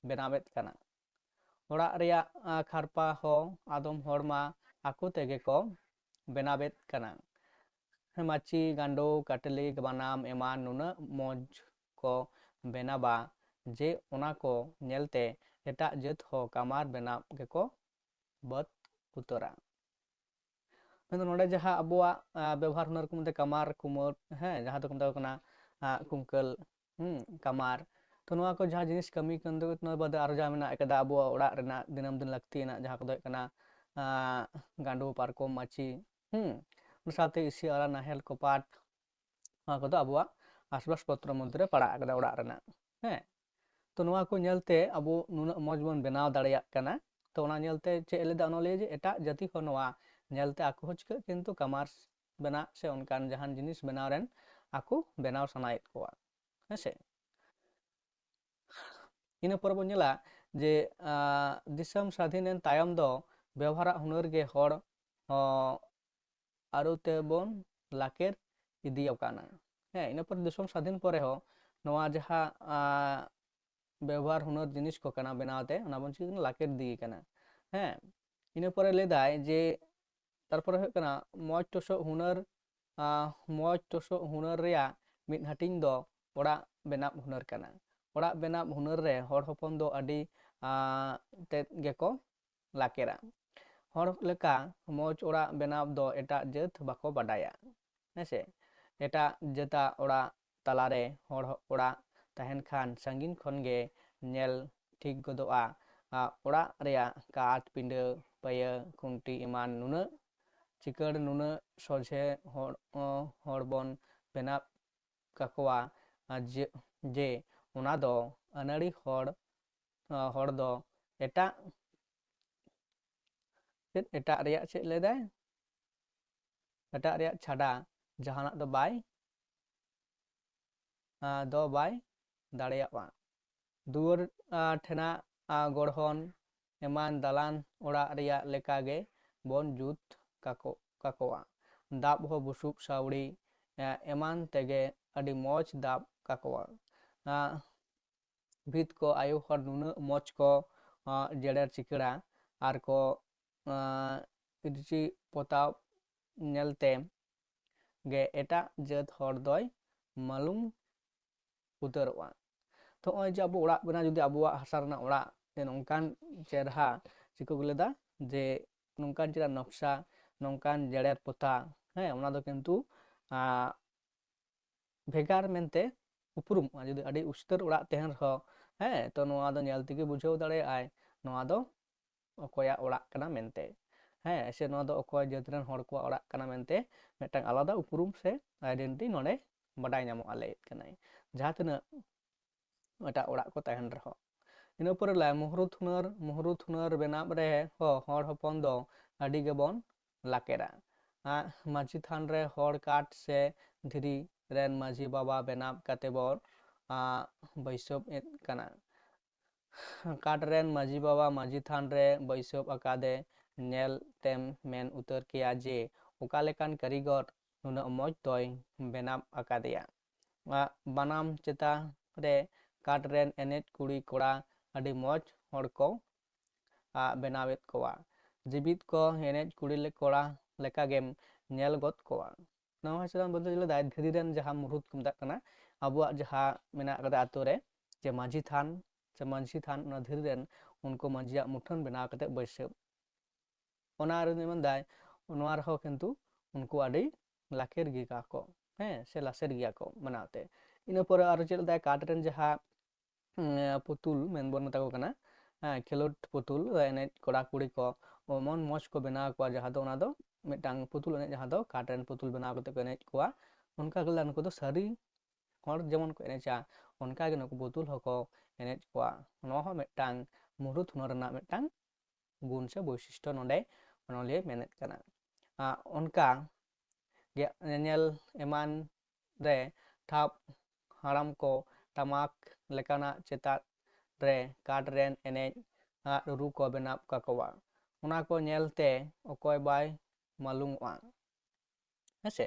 ᱵᱮᱱᱟᱣᱮᱫ ᱠᱟᱱᱟ ᱚᱲᱟᱜ ᱨᱮᱭᱟᱜ ᱠᱷᱟᱨᱯᱟ ᱦᱚᱸ ᱟᱫᱚᱢ ᱦᱚᱲ ᱢᱟ ᱟᱠᱚ ᱛᱮᱜᱮ ᱠᱚ ᱵᱮᱱᱟᱣᱮᱫ ᱠᱟᱱᱟ ᱢᱟᱹᱪᱤ ᱜᱟᱸᱰᱳ ᱠᱟᱴᱞᱤ ᱵᱟᱱᱟᱢ ᱮᱢᱟᱱ ᱱᱩᱱᱟᱹᱜ ᱢᱚᱡᱽ ᱠᱚ ᱵᱮᱱᱟᱣᱟ ᱡᱮ ᱚᱱᱟ ᱠᱚ ᱧᱮᱞᱛᱮ ᱮᱴᱟᱜ ᱡᱟᱹᱛ ᱦᱚᱸ ᱠᱟᱢᱟᱨ ᱵᱮᱱᱟᱣ ᱜᱮᱠᱚ ᱵᱟᱫ ᱩᱛᱟᱹᱨᱟ ᱢᱮᱱᱫᱚ ᱱᱚᱰᱮ ᱡᱟᱦᱟᱸ ᱟᱵᱚᱣᱟᱜ ᱵᱮᱵᱚᱦᱟᱨ ᱦᱩᱱᱟᱹᱨ ᱠᱚ ᱢᱮᱛᱟᱜ ᱠᱟᱢᱟᱨ ᱠᱩᱢᱟᱹᱨ ᱦᱮᱸ ᱡᱟᱦᱟᱸ ᱫᱚᱠᱚ ᱢᱮᱛᱟᱜ ᱠᱟᱱᱟ ᱠᱩᱝᱠᱟᱹᱞ ᱦᱩᱸ ᱠᱟᱢᱟᱨ ᱛᱚ ᱱᱚᱣᱟ ᱠᱚ ᱡᱟᱦᱟᱸ ᱡᱤᱱᱤᱥ ᱠᱟᱹᱢᱤ ᱠᱟᱱ ᱫᱚ ᱱᱚᱣᱟ ᱵᱟᱫᱮ ᱟᱨᱚ ᱡᱟᱦᱟᱸ ᱢᱮᱱᱟᱜ ᱟᱠᱟᱫᱟ ᱟᱵᱚᱣᱟᱜ ᱚᱲᱟᱜ ᱨᱮᱱᱟᱜ ᱫᱤᱱᱟᱹᱢ ᱫᱤᱱ ᱞᱟᱹᱠᱛᱤᱭᱟᱱᱟᱜ ᱡᱟᱦᱟᱸ ᱠᱚᱫᱚ ᱦᱩᱭᱩᱜ ᱠᱟᱱᱟ ᱜᱟᱸᱰᱳ ᱯᱟᱨᱠᱚᱢ ᱢᱟᱹᱪᱤ ᱦᱩᱸ ᱚᱱᱟ ᱥᱟᱶᱛᱮ ᱤᱥᱤ ᱟᱨᱟ ᱱᱟᱦᱮᱞ ᱠᱚᱯᱟᱴ ᱱᱚᱣᱟ ᱠᱚᱫᱚ ᱟᱵᱚᱣᱟᱜ ᱟᱥᱵᱟᱥ ᱯᱚᱛᱨᱚ ᱢᱚᱫᱽᱫᱷᱮ ᱨᱮ ᱯᱟᱲᱟᱜ ᱟᱠᱟᱫᱟ ᱚᱲᱟᱜ ᱨᱮᱱᱟᱜ ᱦᱮᱸ ᱛᱚ ᱱᱚᱣᱟ ᱠᱚ ᱧᱮᱞᱛᱮ ᱟᱵᱚ ᱱᱩᱱᱟᱹᱜ ᱢᱚᱸᱡᱽ ᱵᱚᱱ ᱵᱮᱱᱟᱣ ᱫᱟᱲᱮᱭᱟᱜ ᱠᱟᱱᱟ ᱛᱚ ᱚᱱᱟ ᱧᱮᱞᱛᱮ ᱪᱮᱫ ᱞᱮᱫᱟ ᱚᱱᱚᱞᱤᱭᱟᱹ ᱡᱮ ᱮᱴᱟᱜ ᱡᱟᱹᱛᱤ ᱠᱷᱚᱱ ᱱᱚᱣᱟ ᱧᱮᱞᱛᱮ ᱟᱠᱚ ᱦᱚᱸ ᱪᱤᱠᱟᱹᱜ ᱠᱤᱱᱛᱩ ᱠᱟᱢᱟᱨᱥ ᱵᱮᱱᱟᱜ ᱥᱮ ᱚᱱᱠᱟᱱ ᱡᱟᱦᱟᱱ ᱡᱤᱱᱤᱥ ᱵᱮᱱᱟᱣ ᱨᱮᱱ ᱟᱠᱚ ᱵᱮᱱᱟᱣ ᱥᱟᱱᱟᱭᱮᱫ ᱠᱚᱣᱟ ᱦᱮᱸᱥᱮ ᱤᱱᱟᱹ ᱯᱚᱨᱮ ᱵᱚᱱ ᱧᱮᱞᱟ ᱡᱮ ᱫᱤᱥᱚᱢ ᱥᱟᱹᱫᱷᱤᱱᱮᱱ ᱛᱟᱭᱚᱢ ᱫᱚ ᱵᱮᱣᱦᱟᱨᱟᱜ ᱦᱩᱱᱟᱹᱨ ᱜᱮ ᱦᱚᱲ ᱟᱹᱨᱩ ᱛᱮᱵᱚᱱ ᱞᱟᱠᱮᱨ ᱤᱫᱤᱭᱟᱠᱟᱱᱟ ᱦᱮᱸ ᱤᱱᱟᱹ ᱯᱚᱨᱮ ᱫᱤᱥᱚᱢ ᱥᱟᱹᱫᱷᱤᱱ ᱯᱚᱨᱮ ᱦᱚᱸ ᱱᱚᱣᱟ ᱡᱟᱦᱟᱸ ᱵᱮᱵᱚᱦᱟᱨ ᱦᱩᱱᱟᱹᱨ ᱡᱤᱱᱤᱥ ᱠᱚ ᱠᱟᱱᱟ ᱵᱮᱱᱟᱣᱛᱮ ᱚᱱᱟ ᱵᱚᱱ ᱪᱤᱠᱟᱹ ᱞᱟᱠᱮᱨ ᱤᱫᱤ ᱠᱟᱱᱟ ᱦᱮᱸ ᱤᱱᱟᱹ ᱯᱚᱨᱮ ᱞᱟᱹᱭᱫᱟᱭ ᱡᱮ ᱛᱟᱨᱯᱚᱨᱮ ᱦᱩᱭᱩᱜ ᱠᱟᱱᱟ ᱢᱚᱡᱽ ᱴᱚᱥᱚᱜ ᱦᱩᱱᱟᱹᱨ ᱢᱚᱡᱽ ᱴᱚᱥᱚᱜ ᱦᱩᱱᱟᱹᱨ ᱨᱮᱭᱟᱜ ᱢᱤᱫ ᱦᱟᱹᱴᱤᱧ ᱫᱚ ᱚᱲᱟᱜ ᱵᱮᱱᱟᱣ ᱦᱩᱱᱟᱹᱨ ᱠᱟᱱᱟ ᱚᱲᱟᱜ ᱵᱮᱱᱟᱣ ᱦᱩᱱᱟᱹᱨ ᱨᱮ ᱦᱚᱲ ᱦᱚᱯᱚᱱ ᱫᱚ ᱟᱹᱰᱤ ᱛᱮᱫ ᱜᱮᱠᱚ ᱞᱟᱠᱮᱨᱟ ᱦᱚᱲ ᱞᱮᱠᱟ ᱢᱚᱡᱽ ᱚᱲᱟᱜ ᱵᱮᱱᱟᱣ ᱫᱚ ᱮᱴᱟᱜ ᱡᱟᱹᱛ ᱵᱟᱠᱚ ᱵᱟᱰᱟᱭᱟ ᱦᱮᱸᱥᱮ ᱮᱴᱟᱜ ᱡᱟᱹᱛᱟᱜ ᱚᱲᱟᱜ ᱛᱟᱞᱟᱨᱮ ᱦᱚᱲ ᱚᱲᱟᱜ ᱛᱟᱦᱮᱱ ᱠᱷᱟᱱ ᱥᱟᱺᱜᱤᱧ ᱠᱷᱚᱱᱜᱮ ᱧᱮᱞ ᱴᱷᱤᱠ ᱜᱚᱫᱚᱜᱼᱟ ᱚᱲᱟᱜ ᱨᱮᱭᱟᱜ ᱠᱟᱴ ᱯᱤᱸᱰᱟᱹ ᱯᱟᱹᱭᱟᱹ ᱠᱷᱩᱱᱴᱤ ᱮᱢᱟᱱ ᱱᱩᱱᱟᱹᱜ ᱪᱤᱠᱟᱹᱲ ᱱᱩᱱᱟᱹᱜ ᱥᱚᱡᱷᱮ ᱦᱚᱲ ᱦᱚᱲ ᱵᱚᱱ ᱵᱮᱱᱟᱣ ᱠᱟᱠᱚᱣᱟ ᱡᱮ ᱡᱮ ᱚᱱᱟ ᱫᱚ ᱟᱹᱱᱟᱲᱤ ᱦᱚᱲ ᱦᱚᱲ ᱫᱚ ᱮᱴᱟᱜ ᱪᱮᱫ ᱮᱴᱟᱜ ᱨᱮᱭᱟᱜ ᱪᱮᱫ ᱞᱟᱹᱭᱫᱟᱭ ᱮᱴᱟᱜ ᱨᱮᱭᱟᱜ ᱪᱷᱟᱰᱟ ᱡᱟᱦᱟᱱᱟᱜ ᱫᱚ ᱵᱟᱭ ᱫᱚ ᱵᱟᱭ ᱫᱟᱲᱮᱭᱟᱜᱼᱟ ᱫᱩᱣᱟᱹᱨ ᱴᱷᱮᱱᱟᱜ ᱜᱚᱲᱦᱚᱱ ᱮᱢᱟᱱ ᱫᱟᱞᱟᱱ ᱚᱲᱟᱜ ᱨᱮᱭᱟᱜ ᱞᱮᱠᱟᱜᱮ ᱵᱚᱱ ᱡᱩᱛ ᱠᱟᱠᱚ ᱠᱟᱠᱚᱣᱟ ᱫᱟᱵ ᱦᱚᱸ ᱵᱩᱥᱩᱵ ᱥᱟᱹᱣᱲᱤ ᱮᱢᱟᱱ ᱛᱮᱜᱮ ᱟᱹᱰᱤ ᱢᱚᱡᱽ ᱫᱟᱵ ᱠᱟᱠᱚᱣᱟ ᱵᱷᱤᱛ ᱠᱚ ᱟᱭᱳ ᱦᱚᱲ ᱱᱩᱱᱟᱹᱜ ᱢᱚᱡᱽ ᱠᱚ ᱡᱮᱲᱮᱨ ᱪᱤᱠᱟᱹᱲᱟ ᱟᱨ ᱠᱚ ᱤᱨᱪᱤ ᱯᱚᱛᱟᱣ ᱧᱮᱞᱛᱮ ᱜᱮ ᱮᱴᱟᱜ ᱡᱟᱹᱛ ᱦᱚᱲ ᱫᱚᱭ ᱢᱟᱞᱩᱢ ᱩᱛᱟᱹᱨᱚᱜᱼᱟ ᱛᱚ ᱱᱚᱜᱼᱚᱭ ᱡᱮ ᱟᱵᱚ ᱚᱲᱟᱜ ᱵᱮᱱᱟᱣ ᱡᱩᱫᱤ ᱟᱵᱚᱣᱟᱜ ᱦᱟᱥᱟ ᱨᱮᱱᱟᱜ ᱚᱲᱟᱜ ᱱᱚᱝᱠᱟᱱ ᱪᱮᱨᱦᱟ ᱪᱮᱫ ᱠᱚ ᱞᱟᱹᱭᱫᱟ ᱡᱮ ᱱᱚᱝᱠᱟᱱ ᱪᱮᱦᱨᱟ ᱱᱚᱠᱥᱟ ᱱᱚᱝᱠᱟᱱ ᱡᱮᱲᱮᱨ ᱯᱚᱛᱟᱣ ᱦᱮᱸ ᱚᱱᱟ ᱫᱚ ᱠᱤᱱᱛᱩ ᱵᱷᱮᱜᱟᱨ ᱢᱮᱱᱛᱮ ᱩᱯᱨᱩᱢᱚᱜᱼᱟ ᱡᱩᱫᱤ ᱟᱹᱰᱤ ᱩᱥᱛᱟᱹᱨ ᱚᱲᱟᱜ ᱛᱟᱦᱮᱱ ᱨᱮᱦᱚᱸ ᱦᱮᱸ ᱛᱚ ᱱᱚᱣᱟ ᱫᱚ ᱧᱮᱞ ᱛᱮᱜᱮ ᱵᱩᱡᱷᱟᱹᱣ ᱫᱟᱲᱮᱭᱟᱜ ᱟᱭ ᱱᱚᱣᱟ ᱫᱚ ᱚᱠᱚᱭᱟᱜ ᱚᱲᱟᱜ ᱠᱟᱱᱟ ᱢᱮᱱᱛᱮ ᱦᱮᱸ ᱥᱮ ᱱᱚᱣᱟ ᱫᱚ ᱚᱠᱚᱭ ᱡᱟᱹᱛ ᱨᱮᱱ ᱦᱚᱲ ᱠᱚᱣᱟᱜ ᱚᱲᱟᱜ ᱠᱟᱱᱟ ᱢᱮᱱᱛᱮ ᱢᱤᱫᱴᱟᱝ ᱟᱞᱟᱫᱟ ᱩᱯᱨᱩᱢ ᱥᱮ ᱟᱭᱰᱮᱱᱴᱤᱴᱤ ᱱᱚᱰᱮ ᱵᱟᱰᱟᱭ ᱧᱟᱢᱚᱜᱼᱟ ᱞᱟᱹᱭᱮᱫ ᱠᱟᱱᱟᱭ ᱡᱟᱦᱟᱸ ᱛᱤᱱᱟᱹᱜ ᱮᱴᱟᱜ ᱚᱲᱟᱜ ᱠᱚ ᱛᱟᱦᱮᱱ ᱨᱮᱦᱚᱸ ᱤᱱᱟᱹ ᱯᱚᱨᱮ ᱞᱟᱭ ᱢᱩᱦᱩᱨᱛ ᱦᱩᱱᱟᱹᱨ ᱢᱩᱦᱩᱨᱛ ᱦᱩᱱᱟᱹᱨ ᱵᱮᱱᱟᱣ ᱨᱮᱦᱚᱸ ᱦᱚᱲ ᱦᱚᱯᱚᱱ ᱫᱚ ᱟᱹᱰᱤ ᱜᱮᱵᱚᱱ ᱞᱟᱠᱮᱨᱟ ᱢᱟᱺᱡᱷᱤ ᱛᱷᱟᱱ ᱨᱮ ᱦᱚᱲ ᱠᱟᱴ ᱥᱮ ᱫᱷᱤᱨᱤ ᱨᱮᱱ ᱢᱟᱺᱡᱷᱤ ᱵᱟᱵᱟ ᱵᱮᱱᱟᱣ ᱠᱟᱛᱮ ᱵᱚᱱ ᱵᱟᱹᱭᱥᱟᱹᱣ ᱮᱫ ᱠᱟᱱᱟ ᱠᱟᱴ ᱨᱮᱱ ᱢᱟᱺᱡᱷᱤ ᱵᱟᱵᱟ ᱢᱟᱺᱡᱷᱤ ᱛᱷᱟᱱ ᱨᱮ ᱵᱟᱹᱭᱥᱟᱹᱣ ᱟᱠᱟᱫᱮ ᱧᱮᱞ ᱛᱮᱢ ᱢᱮᱱ ᱩᱛᱟᱹᱨ ᱠᱮᱭᱟ ᱡᱮ ᱚᱠᱟ ᱞᱮᱠᱟᱱ ᱠᱟᱹᱨᱤᱜᱚᱨ ᱱᱩᱱᱟᱹᱜ ᱢᱚᱡᱽ ᱫᱚᱭ ᱵᱮᱱᱟᱣ ᱟᱠᱟᱫᱮᱭᱟ ᱵᱟᱱᱟᱢ ᱪᱮᱛᱟᱱ ᱨᱮ ᱠᱟᱴ ᱨᱮᱱ ᱮᱱᱮᱡ ᱠᱩᱲᱤ ᱠᱚᱲᱟ ᱟᱹᱰᱤ ᱢᱚᱡᱽ ᱦᱚᱲ ᱠᱚ ᱵᱮᱱᱟᱣᱮᱫ ᱠᱚᱣᱟ ᱡᱤᱵᱤᱛ ᱠᱚ ᱮᱱᱮᱡ ᱠᱩᱲᱤ ᱠᱚᱲᱟ ᱞᱮᱠᱟᱜᱮᱢ ᱧᱮᱞ ᱜᱚᱫ ᱠᱚᱣᱟ ᱱᱚᱣᱟ ᱪᱮᱛᱟᱱ ᱵᱚᱞᱛᱮ ᱞᱮᱫᱟᱭ ᱫᱷᱤᱨᱤ ᱨᱮᱱ ᱡᱟᱦᱟᱸ ᱢᱩᱨᱩᱫ ᱠᱚ ᱢᱮᱛᱟᱜ ᱠᱟᱱᱟ ᱟᱵᱚᱣᱟᱜ ᱡᱟᱦᱟᱸ ᱢᱮᱱᱟᱜ ᱠᱟᱫᱟ ᱟᱛᱳ ᱨᱮ ᱡᱮ ᱢᱟᱺᱡᱷᱤ ᱛᱷᱟᱱ ᱥᱮ ᱢᱟᱺᱡᱷᱤ ᱛᱷᱟᱱ ᱚᱱᱟ ᱫᱷᱤᱨᱤ ᱨᱮᱱ ᱩᱱᱠᱩ ᱢᱟᱺᱡᱷᱤᱭᱟᱜ ᱢᱩᱴᱷᱟᱹᱱ ᱵᱮᱱᱟᱣ ᱠᱟᱛᱮᱫ ᱵᱟᱹᱭᱥᱟᱹᱣ ᱚᱱᱟ ᱨᱮᱫᱚ ᱢᱮᱱᱫᱟᱭ ᱱᱚᱣᱟ ᱨᱮᱦᱚᱸ ᱠᱤᱱᱛᱩ ᱩᱱᱠᱩ ᱟᱹᱰᱤ ᱞᱟᱠᱮᱨ ᱜᱮᱭᱟ ᱠᱚ ᱦᱮᱸ ᱥᱮ ᱞᱟᱥᱮᱨ ᱜᱮᱭᱟ ᱠᱚ ᱢᱟᱱᱟᱣᱛᱮ ᱤᱱᱟᱹ ᱯᱚᱨᱮ ᱟᱨᱚ ᱪᱮᱫ ᱞᱮᱫᱟᱭ ᱠᱟᱴ ᱨᱮᱱ ᱡᱟᱦᱟᱸ ᱯᱩᱛᱩᱞ ᱢᱮᱱᱵᱚᱱ ᱢᱮᱛᱟ ᱠᱚ ᱠᱟᱱᱟ ᱦᱮᱸ ᱠᱷᱮᱞᱳᱰ ᱯᱩᱛᱩᱞ ᱮᱱᱮᱡ ᱠᱚᱲᱟ ᱠᱩᱲᱤ ᱠᱚ ᱮᱢᱚᱱ ᱢᱚᱡᱽ ᱠᱚ ᱵᱮᱱᱟᱣ ᱠᱚᱣᱟ ᱡᱟᱦᱟᱸ ᱫᱚ ᱚᱱᱟ ᱫᱚ ᱢᱤᱫᱴᱟᱝ ᱯᱩᱛᱩᱞ ᱮᱱᱮᱡ ᱡᱟᱦᱟᱸ ᱫᱚ ᱠᱟᱴ ᱨᱮᱱ ᱯᱩᱛᱩᱞ ᱵᱮᱱᱟᱣ ᱠᱟᱛᱮᱫ ᱠᱚ ᱮᱱᱮᱡ ᱠᱚᱣᱟ ᱚᱱᱠᱟ ᱜᱮ ᱱᱩᱠᱩ ᱫᱚ ᱥᱟᱹᱨᱤ ᱦᱚᱲ ᱡᱮᱢᱚᱱ ᱠᱚ ᱮᱱᱮᱡᱟ ᱚᱱᱠᱟᱜᱮ ᱱᱩᱠᱩ ᱯᱩᱛᱩᱞ ᱦᱚᱸᱠᱚ ᱮᱱᱮᱡ ᱠᱚᱣᱟ ᱱᱚᱣᱟ ᱦᱚᱸ ᱢᱤᱫᱴᱟᱝ ᱢᱩᱲᱩᱫ ᱦᱩᱱᱟᱹᱨ ᱨᱮᱱᱟᱜ ᱢᱤᱫᱴᱟᱝ ᱜᱩᱱ ᱥᱮ ᱵᱳᱭᱥᱤᱥᱴᱚ ᱱᱚᱰᱮ ᱚᱱᱚᱞᱤᱭᱟᱹ ᱢᱮᱱᱮᱫ ᱠᱟᱱᱟ ᱚᱱᱠᱟ ᱜᱮ ᱧᱮᱧᱮᱞ ᱮᱢᱟᱱ ᱨᱮ ᱴᱷᱟᱶ ᱦᱟᱲᱟᱢ ᱠᱚ ᱴᱟᱢᱟᱠ ᱞᱮᱠᱟᱱᱟᱜ ᱪᱮᱛᱟᱱ ᱨᱮ ᱠᱟᱴ ᱨᱮᱱ ᱮᱱᱮᱡ ᱨᱩ ᱠᱚ ᱵᱮᱱᱟᱣ ᱠᱟᱠᱚᱣᱟ ᱚᱱᱟ ᱠᱚ ᱧᱮᱞᱛᱮ ᱚᱠᱚᱭ ᱵᱟᱭ ᱢᱟᱞᱩᱢᱚᱜᱼᱟ ᱦᱮᱸᱥᱮ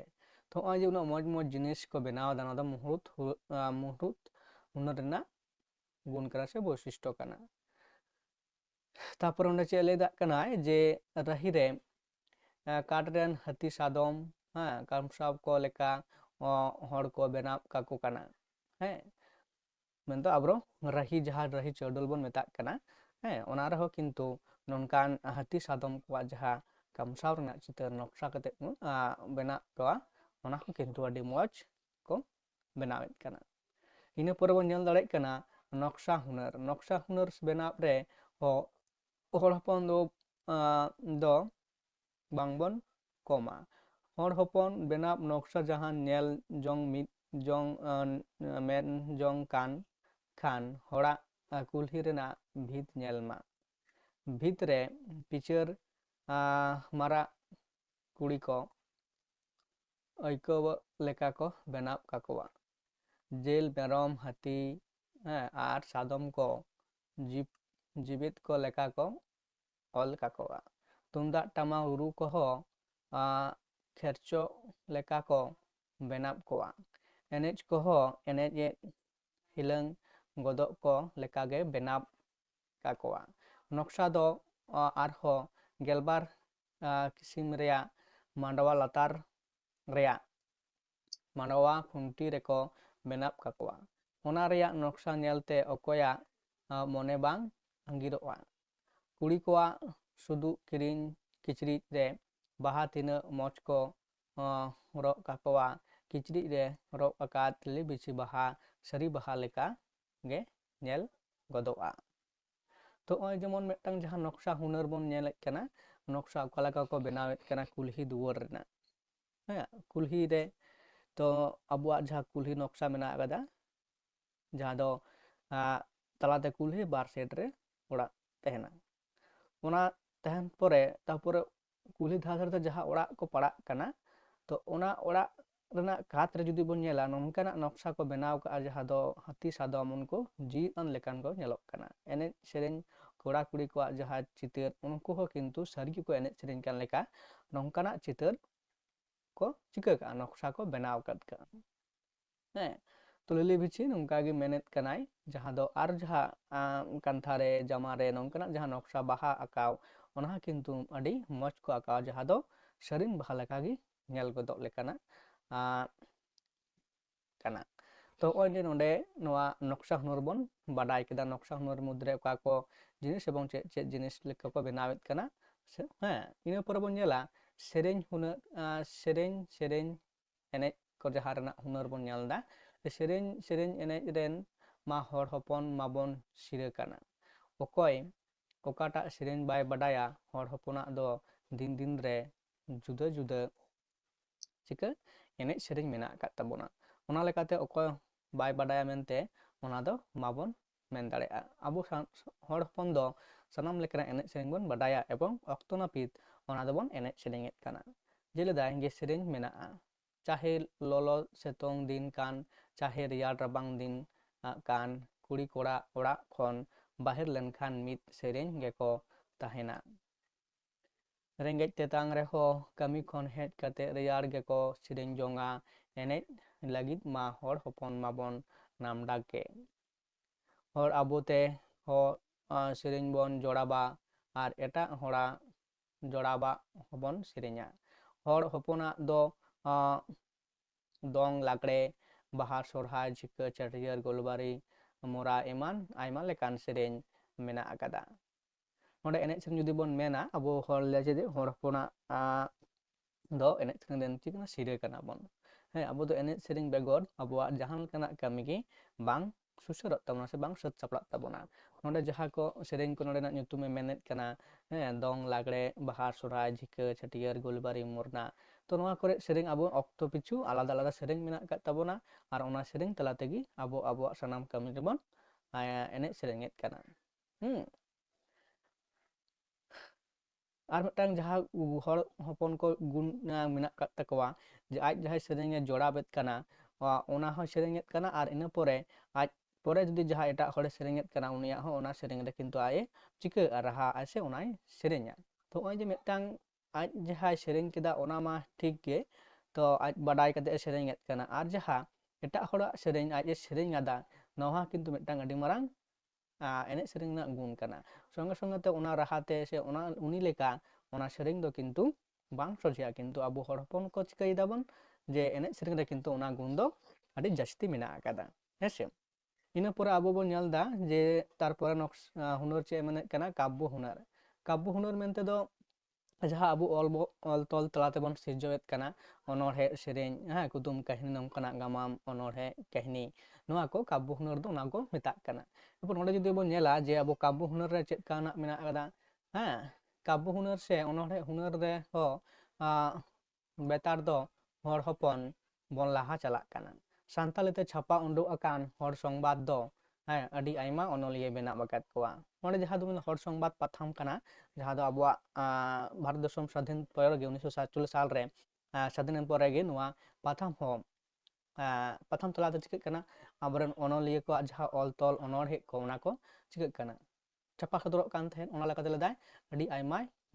ᱛᱚ ᱱᱚᱜᱼᱚᱭ ᱡᱮ ᱩᱱᱟᱹᱜ ᱢᱚᱡᱽ ᱢᱚᱡᱽ ᱡᱤᱱᱤᱥ ᱠᱚ ᱵᱮᱱᱟᱣ ᱮᱫᱟ ᱱᱚᱣᱟ ᱫᱚ ᱢᱩᱲᱩᱫ ᱢᱩᱲᱩᱫ ᱦᱩᱱᱟᱹᱨ ᱨᱮᱱᱟᱜ ᱜᱩᱱ ᱠᱟᱱᱟ ᱥᱮ ᱵᱳᱭᱥᱤᱥᱴᱚ ᱠᱟᱱᱟ ᱛᱟᱨᱯᱚᱨ ᱚᱸᱰᱮ ᱪᱮᱫ ᱞᱟᱹᱭ ᱫᱟᱜ ᱠᱟᱱᱟᱭ ᱡᱮ ᱨᱟᱹᱦᱤ ᱨᱮ ᱠᱟᱴ ᱨᱮᱱ ᱦᱟᱹᱛᱤ ᱥᱟᱫᱚᱢ ᱦᱮᱸ ᱠᱟᱢᱥᱟᱣ ᱠᱚ ᱞᱮᱠᱟ ᱦᱚᱲ ᱠᱚ ᱵᱮᱱᱟᱣ ᱠᱟᱠᱚ ᱠᱟᱱᱟ ᱦᱮᱸ ᱢᱮᱱᱫᱚ ᱟᱵᱚ ᱨᱟᱹᱦᱤ ᱡᱟᱦᱟᱸ ᱨᱟᱹᱦᱤ ᱪᱟᱹᱰᱚᱞ ᱵᱚᱱ ᱢᱮᱛᱟᱜ ᱠᱟᱱᱟ ᱦᱮᱸ ᱚᱱᱟ ᱨᱮᱦᱚᱸ ᱠᱤᱱᱛᱩ ᱱᱚᱝᱠᱟᱱ ᱦᱟᱹᱛᱤ ᱥᱟᱫᱚᱢ ᱠᱚᱣᱟᱜ ᱡᱟᱦᱟᱸ ᱠᱟᱢᱥᱟᱣ ᱨᱮᱱᱟᱜ ᱪᱤᱛᱟᱹᱨ ᱱᱚᱠᱥᱟ ᱠᱟᱛᱮᱫ ᱵᱚᱱ ᱵᱮᱱᱟᱣ ᱠᱚᱣᱟ ᱚᱱᱟ ᱦᱚᱸ ᱠᱤᱱᱛᱩ ᱟᱹᱰᱤ ᱢᱚᱡᱽ ᱠᱚ ᱵᱮᱱᱟᱣᱮᱫ ᱠᱟᱱᱟ ᱤᱱᱟᱹ ᱯᱚᱨᱮ ᱵᱚᱱ ᱧᱮᱞ ᱫᱟᱲᱮᱭᱟᱜ ᱠᱟᱱᱟ ᱱᱚᱠᱥᱟ ᱦᱩᱱᱟᱹᱨ ᱱᱚᱠᱥᱟ ᱦᱩᱱᱟᱹᱨ ᱵᱮᱱᱟᱣ ᱨᱮ ᱦᱚᱸ ᱦᱚᱲ ᱦᱚᱯᱚᱱ ᱫᱚ ᱫᱚ ᱵᱟᱝᱵᱚᱱ ᱠᱚᱢᱟ ᱦᱚᱲ ᱦᱚᱯᱚᱱ ᱵᱮᱱᱟᱣ ᱱᱚᱠᱥᱟ ᱡᱟᱦᱟᱸ ᱧᱮᱞ ᱡᱚᱝ ᱢᱤᱫ ᱡᱚᱝ ᱢᱮᱱ ᱡᱚᱝ ᱠᱟᱱ ᱠᱷᱟᱱ ᱦᱚᱲᱟᱜ ᱠᱩᱞᱦᱤ ᱨᱮᱱᱟᱜ ᱵᱷᱤᱛ ᱧᱮᱞ ᱢᱟ ᱵᱷᱤᱛ ᱨᱮ ᱯᱤᱪᱟᱹᱨ ᱢᱟᱨᱟᱜ ᱠᱩᱲᱤ ᱠᱚ ᱟᱹᱭᱠᱟᱹᱣ ᱞᱮᱠᱟ ᱠᱚ ᱵᱮᱱᱟᱣ ᱠᱟᱠᱚᱣᱟ ᱡᱮᱞ ᱢᱮᱨᱚᱢ ᱦᱟᱹᱛᱤ ᱦᱮᱸ ᱟᱨ ᱥᱟᱫᱚᱢ ᱠᱚ ᱡᱤᱵ ᱡᱤᱵᱤᱛ ᱠᱚ ᱞᱮᱠᱟ ᱠᱚ ᱚᱞ ᱠᱟᱠᱚᱣᱟ ᱛᱩᱢᱫᱟᱜ ᱴᱟᱢᱟᱠ ᱨᱩ ᱠᱚᱦᱚᱸ ᱠᱷᱮᱨᱪᱚ ᱞᱮᱠᱟ ᱠᱚ ᱵᱮᱱᱟᱣ ᱠᱚᱣᱟ ᱮᱱᱮᱡ ᱠᱚᱦᱚᱸ ᱮᱱᱮᱡ ᱦᱤᱞᱟᱹᱝ ᱜᱚᱫᱚᱜ ᱠᱚ ᱞᱮᱠᱟᱜᱮ ᱵᱮᱱᱟᱣ ᱠᱟᱠᱚᱣᱟ ᱱᱚᱠᱥᱟ ᱫᱚ ᱟᱨᱦᱚᱸ ᱜᱮᱞᱵᱟᱨ ᱠᱤᱥᱤᱢ ᱨᱮᱭᱟᱜ ᱢᱟᱰᱣᱟ ᱞᱟᱛᱟᱨ ᱨᱮᱭᱟᱜ ᱢᱟᱰᱣᱟ ᱠᱷᱩᱱᱴᱤ ᱨᱮᱠᱚ ᱵᱮᱱᱟᱣ ᱠᱟᱠᱚᱣᱟ ᱚᱱᱟ ᱨᱮᱭᱟᱜ ᱱᱚᱠᱥᱟ ᱧᱮᱞᱛᱮ ᱚᱠᱚᱭᱟᱜ ᱢᱚᱱᱮ ᱵᱟᱝ ᱟᱸᱜᱤᱨᱚᱜᱼᱟ ᱠᱩᱲᱤ ᱠᱚᱣᱟᱜ ᱥᱩᱫᱩ ᱠᱤᱨᱤᱧ ᱠᱤᱪᱨᱤᱡ ᱨᱮ ᱵᱟᱦᱟ ᱛᱤᱱᱟᱹᱜ ᱢᱚᱡᱽ ᱠᱚ ᱨᱚᱜ ᱠᱟᱠᱚᱣᱟ ᱠᱤᱪᱨᱤᱡ ᱨᱮ ᱨᱚᱜ ᱟᱠᱟᱫ ᱞᱤᱞᱤ ᱵᱤᱪᱷᱤ ᱵᱟᱦᱟ ᱥᱟᱹᱨᱤ ᱵᱟᱦᱟ ᱞᱮᱠᱟ ᱜᱮ ᱧᱮᱞ ᱜᱚᱫᱚᱜᱼᱟ ᱛᱚ ᱱᱚᱜᱼᱚᱭ ᱡᱮᱢᱚᱱ ᱢᱤᱫᱴᱟᱝ ᱡᱟᱦᱟᱸ ᱱᱚᱠᱥᱟ ᱦᱩᱱᱟᱹᱨ ᱵᱚᱱ ᱧᱮᱞᱮᱫ ᱠᱟᱱᱟ ᱱᱚᱠᱥᱟ ᱚᱠᱟ ᱞᱮᱠᱟ ᱠᱚ ᱵᱮᱱᱟᱣᱮᱫ ᱠᱟᱱᱟ ᱠᱩᱞᱦᱤ ᱫᱩᱣᱟᱹᱨ ᱨᱮᱱᱟᱜ ᱦᱮᱸ ᱠᱩᱞᱦᱤ ᱨᱮ ᱛᱚ ᱟᱵᱚᱣᱟᱜ ᱡᱟᱦᱟᱸ ᱠᱩᱞᱦᱤ ᱱᱚᱠᱥᱟ ᱢᱮᱱᱟᱜ ᱟᱠᱟᱫᱟ ᱡᱟᱦᱟᱸ ᱫᱚ ᱛᱟᱞᱟᱛᱮ ᱠᱩᱞᱦᱤ ᱵᱟᱨ ᱥᱮᱫ ᱨᱮ ᱚᱲᱟᱜ ᱛᱟᱦᱮᱱᱟ ᱚᱱᱟ ᱛᱟᱦᱮᱱ ᱯᱚᱨᱮ ᱛᱟᱨᱯᱚᱨᱮ ᱠᱩᱞᱦᱤ ᱫᱷᱟᱨᱮ ᱫᱷᱟᱨᱮ ᱛᱮ ᱡᱟᱦᱟᱸ ᱚᱲᱟᱜ ᱠᱚ ᱯᱟᱲᱟᱜ ᱠᱟᱱᱟ ᱛᱚ ᱚᱱᱟ ᱚᱲᱟᱜ ᱨᱮᱱᱟᱜ ᱠᱟᱛ ᱨᱮ ᱡᱩᱫᱤ ᱵᱚᱱ ᱧᱮᱞᱟ ᱱᱚᱝᱠᱟᱱᱟᱜ ᱱᱚᱠᱥᱟ ᱠᱚ ᱵᱮᱱᱟᱣ ᱠᱟᱜᱼᱟ ᱡᱟᱦᱟᱸ ᱫᱚ ᱦᱟᱹᱛᱤ ᱥᱟᱫᱚᱢ ᱩᱱᱠᱩ ᱡᱤᱣᱤ ᱟᱱ ᱞᱮᱠᱟᱱ ᱠᱚ ᱧᱮᱞᱚᱜ ᱠᱟᱱᱟ ᱮᱱᱮᱡ ᱥᱮᱨᱮᱧ ᱠᱚᱲᱟ ᱠᱩᱲᱤ ᱠᱚᱣᱟᱜ ᱡᱟᱦᱟᱸ ᱪᱤᱛᱟᱹᱨ ᱩᱱᱠᱩ ᱦᱚᱸ ᱠᱤᱱᱛᱩ ᱥᱟᱹᱨᱤ ᱜᱮᱠᱚ ᱮᱱᱮᱡ ᱥᱮᱨᱮᱧ ᱠᱟᱱ ᱞᱮᱠᱟ ᱱᱚᱝᱠᱟᱱᱟᱜ ᱪᱤᱛᱟᱹᱨ ᱠᱚ ᱪᱤᱠᱟᱹ ᱠᱟᱜᱼᱟ ᱱᱚᱠᱥᱟ ᱠᱚ ᱵᱮᱱᱟᱣ ᱟᱠᱟᱫ ᱠᱟᱜᱼᱟ ᱦᱮᱸ ᱛᱚ ᱞᱤᱞᱤ ᱵᱤᱪᱷᱤ ᱱᱚᱝᱠᱟ ᱜᱮ ᱢᱮᱱᱮᱫ ᱠᱟᱱᱟᱭ ᱡᱟᱦᱟᱸ ᱫᱚ ᱟᱨ ᱡᱟᱦᱟᱸ ᱠᱟᱱᱛᱷᱟ ᱨᱮ ᱡᱟᱢᱟ ᱨᱮ ᱱᱚᱝᱠᱟᱱᱟᱜ ᱡᱟᱦᱟᱸ ᱱᱚᱠᱥᱟ ᱵᱟᱦᱟ ᱟᱸᱠᱟᱣ ᱚᱱᱟ ᱦᱚᱸ ᱠᱤᱱᱛᱩ ᱟᱹᱰᱤ ᱢᱚᱡᱽ ᱠᱚ ᱟᱸᱠᱟᱣᱟ ᱡᱟᱦᱟᱸ ᱫᱚ ᱥᱟᱹᱨᱤᱱ ᱵᱟᱦᱟ ᱞᱮᱠᱟᱜᱮ ᱧᱮᱞ ᱜᱚᱫᱚᱜ ᱞᱮᱠᱟᱱᱟᱜ ᱠᱟᱱᱟ ᱛᱚ ᱱᱚᱜᱼᱚᱭ ᱡᱮ ᱱᱚᱰᱮ ᱱᱚᱣᱟ ᱱᱚᱠᱥᱟ ᱦᱩᱱᱟᱹᱨ ᱵᱚᱱ ᱵᱟᱰᱟᱭ ᱠᱮᱫᱟ ᱱᱚᱠᱥᱟ ᱦᱩᱱᱟᱹᱨ ᱢᱩᱫᱽᱨᱮ ᱚᱠᱟ ᱠᱚ ᱡᱤᱱᱤᱥ ᱮᱵᱚᱝ ᱪᱮᱫ ᱪᱮᱫ ᱡᱤᱱᱤᱥ ᱞᱮᱠᱟ ᱠᱚ ᱵᱮᱱᱟᱣᱮᱫ ᱠᱟᱱᱟ ᱦᱮᱸ ᱤᱱᱟᱹ ᱯᱚᱨᱮ ᱵᱚᱱ ᱧᱮᱞᱟ ᱥᱮᱨᱮᱧ ᱦᱩᱱᱟᱹᱨ ᱥᱮᱨᱮᱧ ᱥᱮᱨᱮᱧ ᱮᱱᱮᱡ ᱠᱚ ᱡᱟᱦᱟᱸ ᱨᱮᱱᱟᱜ ᱦᱩᱱᱟᱹᱨ ᱵᱚᱱ ᱧᱮᱞ ᱮᱫᱟ ᱥᱮᱨᱮᱧ ᱥᱮᱨᱮᱧ ᱮᱱᱮᱡ ᱨᱮᱱ ᱢᱟ ᱦᱚᱲ ᱦᱚᱯᱚᱱ ᱢᱟᱵᱚᱱ ᱥᱤᱨᱟᱹ ᱠᱟᱱᱟ ᱚᱠᱚᱭ ᱚᱠᱟᱴᱟᱜ ᱥᱮᱨᱮᱧ ᱵᱟᱭ ᱵᱟᱰᱟᱭᱟ ᱦᱚᱲ ᱦᱚᱯᱚᱱᱟᱜ ᱫᱚ ᱫᱤᱱ ᱫᱤᱱ ᱨᱮ ᱡᱩᱫᱟᱹ ᱡᱩᱫᱟᱹ ᱪᱤᱠᱟᱹ ᱮᱱᱮᱡ ᱥᱮᱨᱮᱧ ᱢᱮᱱᱟᱜ ᱟᱠᱟᱫ ᱛᱟᱵᱚᱱᱟ ᱚᱱᱟ ᱞᱮᱠᱟᱛᱮ ᱚᱠᱚᱭ ᱵᱟᱭ ᱵᱟᱰᱟᱭᱟ ᱢᱮᱱᱛᱮ ᱚᱱᱟ ᱫᱚ ᱵᱟᱵᱚᱱ ᱢᱮᱱ ᱫᱟᱲᱮᱭᱟᱜᱼᱟ ᱟᱵᱚ ᱦᱚᱲ ᱦᱚᱯᱚᱱ ᱫᱚ ᱥᱟᱱᱟᱢ ᱞᱮᱠᱟᱱᱟᱜ ᱮᱱᱮᱡ ᱥᱮᱨᱮᱧ ᱵᱚᱱ ᱵᱟᱰᱟᱭᱟ ᱮᱵᱚᱝ ᱚᱠᱛᱚ ᱱᱟᱹᱯᱤᱛ ᱚᱱᱟ ᱫᱚᱵᱚᱱ ᱮᱱᱮᱡ ᱥᱮᱨᱮᱧᱮᱫ ᱠᱟᱱᱟ ᱡᱮᱞᱮᱫᱟᱭ ᱜᱮ ᱥᱮᱨᱮᱧ ᱢᱮᱱᱟᱜᱼᱟ ᱪᱟᱦᱮ ᱞᱚᱞᱚ ᱥᱤᱛᱩᱝ ᱫᱤᱱ ᱠᱟᱱ ᱪᱟᱦᱮ ᱨᱮᱭᱟᱲ ᱨᱟᱵᱟᱝ ᱫᱤᱱ ᱠᱟᱱ ᱠᱩᱲᱤ ᱠᱚᱲᱟ ᱚᱲᱟᱜ ᱠᱷᱚᱱ ᱵᱟᱦᱮᱨ ᱞᱮᱱᱠᱷᱟᱱ ᱢᱤᱫ ᱥᱮᱨᱮᱧ ᱜᱮᱠᱚ ᱛᱟᱦᱮᱱᱟ ᱨᱮᱸᱜᱮᱡ ᱛᱮᱛᱟᱝ ᱨᱮᱦᱚᱸ ᱠᱟᱹᱢᱤ ᱠᱷᱚᱱ ᱦᱮᱡ ᱠᱟᱛᱮ ᱨᱮᱭᱟᱲ ᱜᱮᱠᱚ ᱥᱮᱨᱮᱧ ᱡᱚᱝᱟ ᱮᱱᱮᱡ ᱞᱟᱹᱜᱤᱫ ᱢᱟ ᱦᱚᱲ ᱦᱚᱯᱚᱱ ᱢᱟᱵᱚᱱ ᱱᱟᱢᱰᱟᱠ ᱜᱮ ᱦᱚᱲ ᱟᱵᱚᱛᱮ ᱦᱚᱸ ᱥᱮᱨᱮᱧ ᱵᱚᱱ ᱡᱚᱲᱟᱣᱟ ᱟᱨ ᱮᱴᱟᱜ ᱦᱚᱲᱟᱜ ᱡᱚᱲᱟᱣᱟᱜ ᱦᱚᱸᱵᱚᱱ ᱥᱮᱨᱮᱧᱟ ᱦᱚᱲ ᱦᱚᱯᱚᱱᱟᱜ ᱫᱚ ᱫᱚᱝ ᱞᱟᱜᱽᱲᱮ ᱵᱟᱦᱟ ᱥᱚᱨᱦᱟᱭ ᱡᱷᱤᱠᱟᱹ ᱪᱷᱟᱹᱴᱭᱟᱹᱨ ᱜᱳᱞᱵᱟᱨᱤ ᱢᱚᱨᱟ ᱮᱢᱟᱱ ᱟᱭᱢᱟ ᱞᱮᱠᱟᱱ ᱥᱮᱨᱮᱧ ᱢᱮᱱᱟᱜ ᱟᱠᱟᱫᱟ ᱱᱚᱰᱮ ᱮᱱᱮᱡ ᱥᱮᱨᱮᱧ ᱡᱩᱫᱤ ᱵᱚᱱ ᱢᱮᱱᱟ ᱟᱵᱚ ᱦᱚᱲ ᱞᱟᱹᱜᱤᱫ ᱦᱚᱲ ᱦᱚᱯᱚᱱᱟᱜ ᱫᱚ ᱮᱱᱮᱡ ᱥᱮᱨᱮᱧ ᱪᱮᱫ ᱠᱟᱱᱟ ᱥᱤᱨᱟᱹ ᱠᱟᱱᱟ ᱵᱚᱱ ᱦᱮᱸ ᱟᱵᱚ ᱫᱚ ᱮᱱᱮᱡ ᱥᱮᱨᱮᱧ ᱵᱮᱜᱚᱨ ᱟᱵᱚᱣᱟᱜ ᱡᱟᱦᱟᱸ ᱞᱮᱠᱟᱱᱟᱜ ᱠᱟᱹᱢᱤ ᱜᱮ ᱵᱟᱝ ᱥᱩᱥᱟᱹᱨᱚᱜ ᱛᱟᱵᱚᱱᱟ ᱥᱮ ᱵᱟᱝ ᱥᱟᱹᱛ ᱥᱟᱯᱲᱟᱜ ᱛᱟᱵᱚᱱᱟ ᱱᱚᱰᱮ ᱡᱟᱦᱟᱸ ᱠᱚ ᱥᱮᱨᱮᱧ ᱠᱚ ᱱᱚᱰᱮᱱᱟᱜ ᱧᱩᱛᱩᱢᱮ ᱢᱮᱱᱮᱫ ᱠᱟᱱᱟ ᱦᱮᱸ ᱫᱚᱝ ᱞᱟᱜᱽᱲᱮ ᱵᱟᱦᱟ ᱥᱚᱨᱦᱟᱭ ᱡᱷᱤᱠᱟᱹ ᱪᱷᱟᱹᱴᱭᱟᱹᱨ ᱜᱳᱞᱵᱟᱨᱤ ᱢᱚᱨᱱᱟ ᱛᱚ ᱱᱚᱣᱟ ᱠᱚᱨᱮ ᱥᱮᱨᱮᱧ ᱟᱵᱚ ᱚᱠᱛᱚ ᱯᱤᱪᱷᱩ ᱟᱞᱟᱫᱟ ᱟᱞᱟᱫᱟ ᱥᱮᱨᱮᱧ ᱢᱮᱱᱟᱜ ᱟᱠᱟᱫ ᱛᱟᱵᱚᱱᱟ ᱟᱨ ᱚᱱᱟ ᱥᱮᱨᱮᱧ ᱛᱟᱞᱟ ᱛᱮᱜᱮ ᱟᱵᱚ ᱟᱵᱚᱣᱟᱜ ᱥᱟᱱᱟᱢ ᱠᱟᱹᱢᱤ ᱨᱮᱵᱚᱱ ᱮᱱᱮᱡ ᱥᱮᱨᱮᱧᱮᱫ ᱠᱟᱱᱟ ᱦᱩᱸ ᱟᱨ ᱢᱤᱫᱴᱟᱝ ᱡᱟᱦᱟᱸ ᱦᱚᱲ ᱦᱚᱯᱚᱱ ᱠᱚ ᱜᱩᱱ ᱢᱮᱱᱟᱜ ᱟᱠᱟᱫ ᱛᱟᱠᱚᱣᱟ ᱡᱮ ᱟᱡ ᱡᱟᱦᱟᱸᱭ ᱥᱮᱨᱮᱧᱮ ᱡᱚᱲᱟᱣᱮᱫ ᱠᱟᱱᱟ ᱚᱱᱟ ᱦᱚᱸᱭ ᱥᱮᱨᱮᱧᱮᱫ ᱠᱟᱱᱟ ᱟᱨ ᱤᱱᱟᱹ ᱯᱚᱨᱮ ᱟᱡ ᱯᱚᱨᱮ ᱡᱩᱫᱤ ᱡᱟᱦᱟᱸᱭ ᱮᱴᱟᱜ ᱦᱚᱲᱮ ᱥᱮᱨᱮᱧᱮᱫ ᱠᱟᱱᱟ ᱩᱱᱤᱭᱟᱜ ᱦᱚᱸ ᱚᱱᱟ ᱥᱮᱨᱮᱧ ᱨᱮ ᱠᱤᱱᱛᱩ ᱟᱡ ᱮ ᱪᱤᱠᱟᱹᱜᱼᱟ ᱨᱟᱦᱟᱜᱼᱟ ᱥᱮ ᱚᱱᱟᱭ ᱥᱮᱨᱮᱧᱟ ᱛᱚ ᱱᱚᱜᱼᱚᱭ ᱡᱮ ᱢᱤᱫᱴᱟᱝ ᱟᱡ ᱡᱟᱦᱟᱸᱭ ᱥᱮᱨᱮᱧ ᱠᱮᱫᱟ ᱚᱱᱟ ᱢᱟ ᱴᱷᱤᱠ ᱜᱮ ᱛᱚ ᱟᱡ ᱵᱟᱰᱟᱭ ᱠᱟᱛᱮᱫ ᱮ ᱥᱮᱨᱮᱧᱮᱫ ᱠᱟᱱᱟ ᱟᱨ ᱡᱟᱦᱟᱸ ᱮᱴᱟᱜ ᱦᱚᱲᱟᱜ ᱥᱮᱨᱮᱧ ᱟᱡ ᱮ ᱥᱮᱨᱮᱧ ᱟᱫᱟ ᱱᱚᱣᱟ ᱠᱤᱱᱛᱩ ᱢᱤᱫᱴᱟᱝ ᱟᱹᱰᱤ ᱢᱟᱨᱟᱝ ᱮᱱᱮᱡ ᱥᱮᱨᱮᱧ ᱨᱮᱱᱟᱜ ᱜᱩᱱ ᱠᱟᱱᱟ ᱥᱚᱸᱜᱮ ᱥᱚᱸᱜᱮᱛᱮ ᱚᱱᱟ ᱨᱟᱦᱟᱛᱮ ᱥᱮ ᱚᱱᱟ ᱩᱱᱤ ᱞᱮᱠᱟ ᱚᱱᱟ ᱥᱮᱨᱮᱧ ᱫᱚ ᱠᱤᱱᱛᱩ ᱵᱟᱝ ᱥᱚᱡᱷᱮᱜᱼᱟ ᱠᱤᱱᱛᱩ ᱟᱵᱚ ᱦᱚᱲ ᱦᱚᱯᱚᱱ ᱠᱚ ᱪᱤᱠᱟᱹᱭ ᱫᱟᱵᱚᱱ ᱡᱮ ᱮᱱᱮᱡ ᱥᱮᱨᱮᱧ ᱨᱮ ᱠᱤᱱᱛᱩ ᱚᱱᱟ ᱜᱩᱱ ᱫᱚ ᱟᱹᱰᱤ ᱡᱟᱹᱥᱛᱤ ᱢᱮᱱᱟᱜ ᱟᱠᱟᱫᱟ ᱦᱮᱸᱥᱮ ᱤᱱᱟᱹ ᱯᱚᱨᱮ ᱟᱵᱚ ᱵᱚᱱ ᱧᱮᱞ ᱮᱫᱟ ᱡᱮ ᱛᱟᱨᱯᱚᱨᱮ ᱱᱚᱠᱥ ᱦᱩᱱᱟᱹᱨ ᱪᱮᱫ ᱢᱮᱱᱮᱫ ᱠᱟᱱᱟ ᱠᱟᱵᱽᱵᱚ ᱦᱩᱱᱟᱹᱨ ᱠᱟᱵᱽᱵᱚ ᱦᱩᱱᱟᱹᱨ ᱢᱮᱱᱛᱮ ᱫᱚ जहाँ अब अलतल तलाते बन सिरजेद से कुदूम कहनी नौकान गामाम कहनी ना को कब्य हुनर को मतलब ना जो बोला जे अब कब्य हुनर चेकान मेरा हाँ कब्य हुनर से हुनर बेतार हर हपन बन लहा चलान सानताली छापा उडुकान संबाद हाँ अभी बना बात मैं जहाँ दो हर संबाद पाथाम जहाँ अब भारत स्वाधीन पे उन्नीस सौ सतचल साल स्वाधीन पे पाथाम हम पाथाम तला चिका अब अनलिया जहाँ अल तल अना को चिका चापा सदरकदाय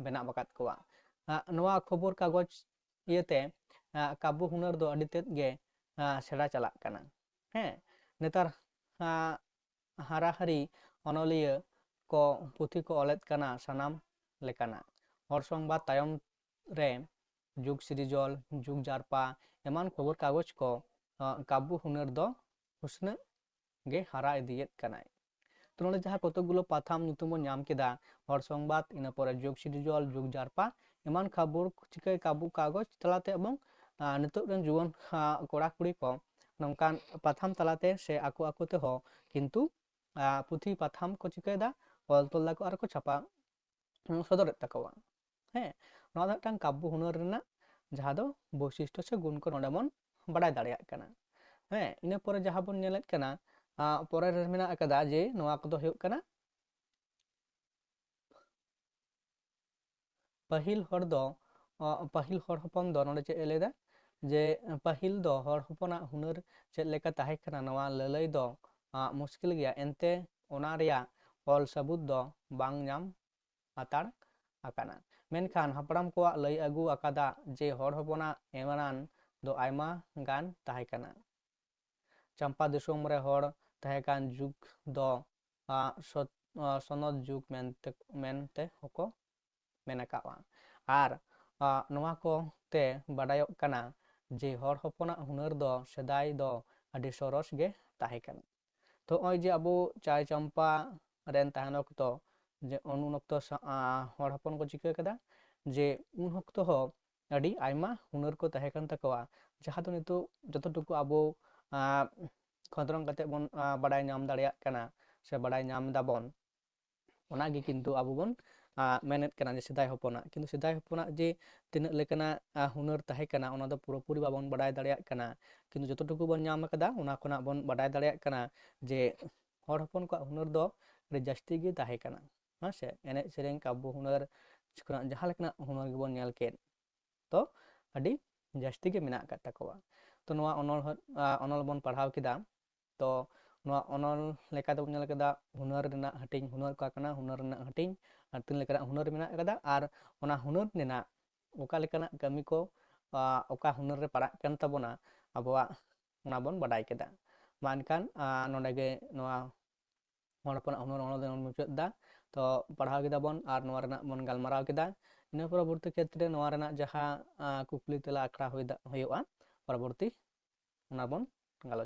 बना बात को खबर कागज़ इे कब्य हुनर तेजे सेड़ा चलना हाँ नेतार हारा हारी अनलिया ᱠᱚ ᱯᱩᱛᱷᱤ ᱠᱚ ᱚᱞᱮᱫ ᱠᱟᱱᱟ ᱥᱟᱱᱟᱢ ᱞᱮᱠᱟᱱᱟᱜ ᱦᱚᱲ ᱥᱚᱝᱵᱟᱫ ᱛᱟᱭᱚᱢ ᱨᱮ ᱡᱩᱜᱽ ᱥᱤᱨᱤᱡᱚᱞ ᱡᱩᱜᱽ ᱡᱟᱨᱯᱟ ᱮᱢᱟᱱ ᱠᱷᱚᱵᱚᱨ ᱠᱟᱜᱚᱡᱽ ko ᱠᱟᱵᱵᱚ ᱦᱩᱱᱟᱹᱨ ᱫᱚ ᱩᱥᱱᱟᱹᱜ ᱜᱮ ᱦᱟᱨᱟ ᱤᱫᱤᱭᱮᱫ ᱠᱟᱱᱟᱭ ᱛᱚ ᱱᱚᱰᱮ ᱡᱟᱦᱟᱸ ᱠᱚᱛᱚᱠ ᱜᱩᱞᱳ ᱯᱟᱛᱷᱟᱢ ᱧᱩᱛᱩᱢ ᱵᱚᱱ ᱧᱟᱢ ᱠᱮᱫᱟ ᱦᱚᱲ ᱥᱚᱝᱵᱟᱫ ᱤᱱᱟᱹ ᱯᱚᱨᱮ ᱡᱩᱜᱽ ᱥᱤᱨᱡᱚᱞ ᱡᱩᱜᱽ ᱡᱟᱨᱯᱟ ᱮᱢᱟᱱ ᱠᱷᱚᱵᱚᱨ ᱪᱤᱠᱟᱹᱭ ᱠᱟᱵᱵᱚ ᱠᱟᱜᱚᱡᱽ ᱛᱟᱞᱟᱛᱮ ᱮᱵᱚᱝ ᱱᱤᱛᱚᱜ ᱨᱮᱱ ᱡᱩᱣᱟᱹᱱ ᱠᱚᱲᱟ ᱠᱩᱲᱤ ᱠᱚ ᱱᱚᱝᱠᱟᱱ ᱯᱟᱛᱷᱟᱢ ᱛᱟᱞᱟᱛᱮ ᱥᱮ ᱟᱠᱚ ᱟᱠᱚ ᱛᱮᱦᱚᱸ ᱠᱤᱱᱛᱩ ᱯᱩᱛᱷᱤ ᱯᱟᱛᱷᱟᱢ ᱠᱚ ᱪᱤᱠᱟᱹᱭᱮᱫᱟ ᱚᱞ ᱛᱚᱞ ᱫᱟᱠᱚ ᱟᱨ ᱠᱚ ᱪᱷᱟᱯᱟ ᱥᱚᱫᱚᱨᱮᱫ ᱛᱟᱠᱚᱣᱟ ᱦᱮᱸ ᱱᱚᱣᱟ ᱫᱚ ᱢᱤᱫᱴᱟᱝ ᱠᱟᱵᱵᱚ ᱦᱩᱱᱟᱹᱨ ᱨᱮᱱᱟᱜ ᱡᱟᱦᱟᱸ ᱫᱚ ᱵᱳᱭᱥᱤᱥᱴᱚ ᱥᱮ ᱜᱩᱱ ᱠᱚ ᱱᱚᱰᱮ ᱵᱚᱱ ᱵᱟᱰᱟᱭ ᱫᱟᱲᱮᱭᱟᱜ ᱠᱟᱱᱟ ᱦᱮᱸ ᱤᱱᱟᱹ ᱯᱚᱨᱮ ᱡᱟᱦᱟᱸ ᱵᱚᱱ ᱧᱮᱞᱮᱫ ᱠᱟᱱᱟ ᱯᱚᱨᱮ ᱨᱮ ᱢᱮᱱᱟᱜ ᱟᱠᱟᱫᱟ ᱡᱮ ᱱᱚᱣᱟ ᱠᱚᱫᱚ ᱦᱩᱭᱩᱜ ᱠᱟᱱᱟ ᱯᱟᱹᱦᱤᱞ ᱦᱚᱲ ᱫᱚ ᱯᱟᱹᱦᱤᱞ ᱦᱚᱲ ᱦᱚᱯᱚᱱ ᱫᱚ ᱱᱚᱰᱮ ᱪᱮᱫ ᱮ ᱞᱟᱹᱭᱫᱟ ᱡᱮ ᱯᱟᱹᱦᱤᱞ ᱫᱚ ᱦᱚᱲ ᱦᱚᱯᱚᱱᱟᱜ ᱦᱩᱱᱟᱹᱨ ᱪᱮᱫ ᱞᱮᱠᱟ ᱛᱟᱦᱮᱸ ᱠᱟᱱᱟ ᱱᱚᱣᱟ ᱞᱟᱹᱞᱟᱹᱭ ᱫᱚ ᱢᱩᱥᱠᱤᱞ ᱜᱮᱭᱟ ᱮᱱᱛᱮ ᱚᱱᱟ ᱨᱮᱭᱟᱜ ᱚᱞ ᱥᱟᱹᱵᱩᱫ ᱫᱚ ᱵᱟᱝ ᱧᱟᱢ ᱦᱟᱛᱟᱲ ᱟᱠᱟᱱᱟ ᱢᱮᱱᱠᱷᱟᱱ ᱦᱟᱯᱲᱟᱢ ᱠᱚᱣᱟᱜ ᱞᱟᱹᱭ ᱟᱹᱜᱩ ᱟᱠᱟᱫᱟ ᱡᱮ ᱦᱚᱲ ᱦᱚᱯᱚᱱᱟᱜ ᱮᱢᱟᱱᱟᱱ ᱫᱚ ᱟᱭᱢᱟ ᱜᱟᱱ ᱛᱟᱦᱮᱸ ᱠᱟᱱᱟ ᱪᱟᱢᱯᱟ ᱫᱤᱥᱚᱢ ᱨᱮ ᱦᱚᱲ ᱛᱟᱦᱮᱸ ᱠᱟᱱ ᱡᱩᱜᱽ ᱫᱚ ᱥᱚᱱᱚᱛ ᱡᱩᱜᱽ ᱢᱮᱱᱛᱮ ᱢᱮᱱᱛᱮ ᱦᱚᱸᱠᱚ ᱢᱮᱱ ᱟᱠᱟᱫᱼᱟ ᱟᱨ ᱱᱚᱣᱟ ᱠᱚᱛᱮ ᱵᱟᱰᱟᱭᱚᱜ ᱠᱟᱱᱟ ᱡᱮ ᱦᱚᱲ ᱦᱚᱯᱚᱱᱟᱜ ᱦᱩᱱᱟᱹᱨ ᱫᱚ ᱥᱮᱫᱟᱭ ᱫᱚ ᱟᱹᱰᱤ ᱥᱚᱨᱚᱥ ᱜᱮ ᱛᱟᱦᱮᱸ ᱠᱟᱱᱟ ᱛᱚ ᱱᱚᱜᱼᱚᱭ ᱡᱮ ᱟᱵᱚ ᱪᱟᱭ ᱪᱟᱢᱯᱟ ᱨᱮᱱ ᱛᱟᱦᱮᱱ ᱚᱠᱛᱚ ᱡᱮ ᱩᱱ ᱚᱠᱛᱚ ᱦᱚᱲ ᱦᱚᱯᱚᱱ ᱠᱚ ᱪᱤᱠᱟᱹ ᱠᱮᱫᱟ ᱡᱮ ᱩᱱ ᱚᱠᱛᱚ ᱦᱚᱸ ᱟᱹᱰᱤ ᱟᱭᱢᱟ ᱦᱩᱱᱟᱹᱨ ᱠᱚ ᱛᱟᱦᱮᱸ ᱠᱟᱱ ᱛᱟᱠᱚᱣᱟ ᱡᱟᱦᱟᱸ ᱫᱚ ᱱᱤᱛᱚᱜ ᱡᱚᱛᱚ ᱴᱩᱠᱩ ᱟᱵᱚ ᱠᱷᱚᱸᱫᱽᱨᱚᱱ ᱠᱟᱛᱮᱫ ᱵᱚᱱ ᱵᱟᱰᱟᱭ ᱧᱟᱢ ᱫᱟᱲᱮᱭᱟᱜ ᱠᱟᱱᱟ ᱥᱮ ᱵᱟᱰᱟᱭ ᱧᱟᱢ ᱫᱟᱵᱚᱱ ᱚᱱᱟᱜᱮ ᱠᱤᱱᱛᱩ ᱟᱵᱚ ᱵᱚᱱ ᱢᱮᱱᱮᱫ ᱠᱟᱱᱟ ᱡᱮ ᱥᱮᱫᱟᱭ ᱦᱚᱯᱚᱱᱟᱜ ᱠᱤᱱᱛᱩ ᱥᱮᱫᱟᱭ ᱦᱚᱯᱚᱱᱟᱜ ᱡᱮ ᱛᱤᱱᱟᱹᱜ ᱞᱮᱠᱟᱱᱟᱜ ᱦᱩᱱᱟᱹᱨ ᱛᱟᱦᱮᱸ ᱠᱟᱱᱟ ᱚᱱᱟ ᱫᱚ ᱯᱩᱨᱟᱹᱯᱩᱨᱤ ᱵᱟᱵᱚᱱ ᱵᱟᱰᱟᱭ ᱫᱟᱲᱮᱭᱟᱜ ᱠᱟᱱᱟ ᱠᱤᱱᱛᱩ ᱡᱚᱛᱚ ᱴᱩᱠᱩ ᱵᱚᱱ ᱧᱟᱢ ᱟᱠᱟᱫᱟ ᱚᱱᱟ ᱠᱷᱚᱱᱟᱜ ᱵᱚᱱ ᱵᱟᱰᱟᱭ ᱫᱟᱲᱮᱭᱟᱜ ᱠᱟᱱᱟ ᱡᱮ ᱦᱚᱲ ᱦᱚᱯᱚᱱ ᱠᱚᱣᱟᱜ ᱦᱩᱱᱟᱹᱨ ᱫᱚ ᱟᱹᱰᱤ ᱡᱟᱹᱥᱛᱤ ᱜᱮ ᱛᱟᱦᱮᱸ ᱠᱟᱱᱟ ᱦᱮᱸᱥᱮ ᱮᱱᱮᱡ ᱥᱮᱨᱮᱧ ᱠᱟᱵᱵᱚ ᱦᱩᱱᱟᱹᱨ ᱡᱟᱦᱟᱸ ᱞᱮᱠᱟᱱᱟᱜ ᱦᱩᱱᱟᱹᱨ ᱜᱮᱵᱚᱱ ᱧᱮᱞ ᱠᱮᱫ ᱛᱚ ᱟᱹᱰᱤ ᱡᱟᱹᱥᱛᱤ ᱜᱮ ᱢᱮᱱᱟᱜ ᱟᱠᱟᱫ ᱛᱟᱠᱚᱣᱟ ᱛᱚ ᱱᱚᱣᱟ ᱚᱱᱚᱞ ᱚᱱᱚᱞ ᱵᱚᱱ ᱯᱟᱲᱦᱟᱣ ᱠᱮᱫᱟ ᱛᱚ ᱱᱚᱣᱟ ᱚᱱᱚᱞ ᱞᱮᱠᱟ ᱛᱮᱵᱚᱱ ᱧᱮᱞ ᱠᱮᱫᱟ ᱦᱩᱱᱟᱹᱨ ᱨᱮᱱᱟᱜ ᱦᱟᱹᱴᱤᱧ ᱦᱩᱱᱟᱹᱨ ᱚᱠᱟ ᱠᱟᱱᱟ ᱦᱩᱱᱟᱹᱨ ᱨᱮᱱᱟᱜ ᱦᱟᱹᱴᱤᱧ ᱟᱨ ᱛᱤᱱ ᱞᱮᱠᱟᱱᱟᱜ ᱦᱩᱱᱟᱹᱨ ᱢᱮᱱᱟᱜ ᱟᱠᱟᱫᱟ ᱟᱨ ᱚᱱᱟ ᱦᱩᱱᱟᱹᱨ ᱨᱮᱱᱟᱜ ᱚᱠᱟ ᱞᱮᱠᱟᱱᱟᱜ ᱠᱟᱹᱢᱤ ᱠᱚ ᱚᱠᱟ ᱦᱩᱱᱟᱹᱨ ᱨᱮ ᱯᱟᱲᱟᱜ ᱠᱟᱱ ᱛᱟᱵᱚᱱᱟ ᱟᱵᱚᱣᱟᱜ ᱚᱱᱟ ᱵᱚᱱ ᱵᱟᱰᱟᱭ ᱠᱮᱫᱟ ᱢᱟ ᱮᱱᱠᱷᱟᱱ ᱱᱚᱰᱮ ᱜᱮ ᱱᱚᱣᱟ ᱦᱚᱲ ᱦᱚᱯᱚᱱᱟᱜ ᱦᱩᱱᱟᱹᱨ ᱚᱱᱚᱞ ᱫᱚᱵᱚᱱ ᱢᱩᱪᱟᱹᱫ ᱮᱫᱟ ᱛᱚ ᱯᱟᱲᱦᱟᱣ ᱠᱮᱫᱟ ᱵᱚᱱ ᱟᱨ ᱱᱚᱣᱟ ᱨᱮᱱᱟᱜ ᱵᱚᱱ ᱜᱟᱞᱢᱟᱨᱟᱣ ᱠᱮᱫᱟ ᱤᱱᱟᱹ ᱯᱚᱨᱚᱵᱚᱨᱛᱤ ᱠᱷᱮᱛᱨᱮ ᱱᱚᱣᱟ ᱨᱮᱱᱟᱜ ᱡᱟᱦᱟᱸ ᱠᱩᱠᱞᱤ ᱛᱮᱞᱟ ᱟᱠᱷᱲᱟ ᱦᱩᱭᱩᱜᱼᱟ ᱯᱚᱨᱚᱵᱚᱨᱛᱤ ᱚᱱᱟ ᱵᱚᱱ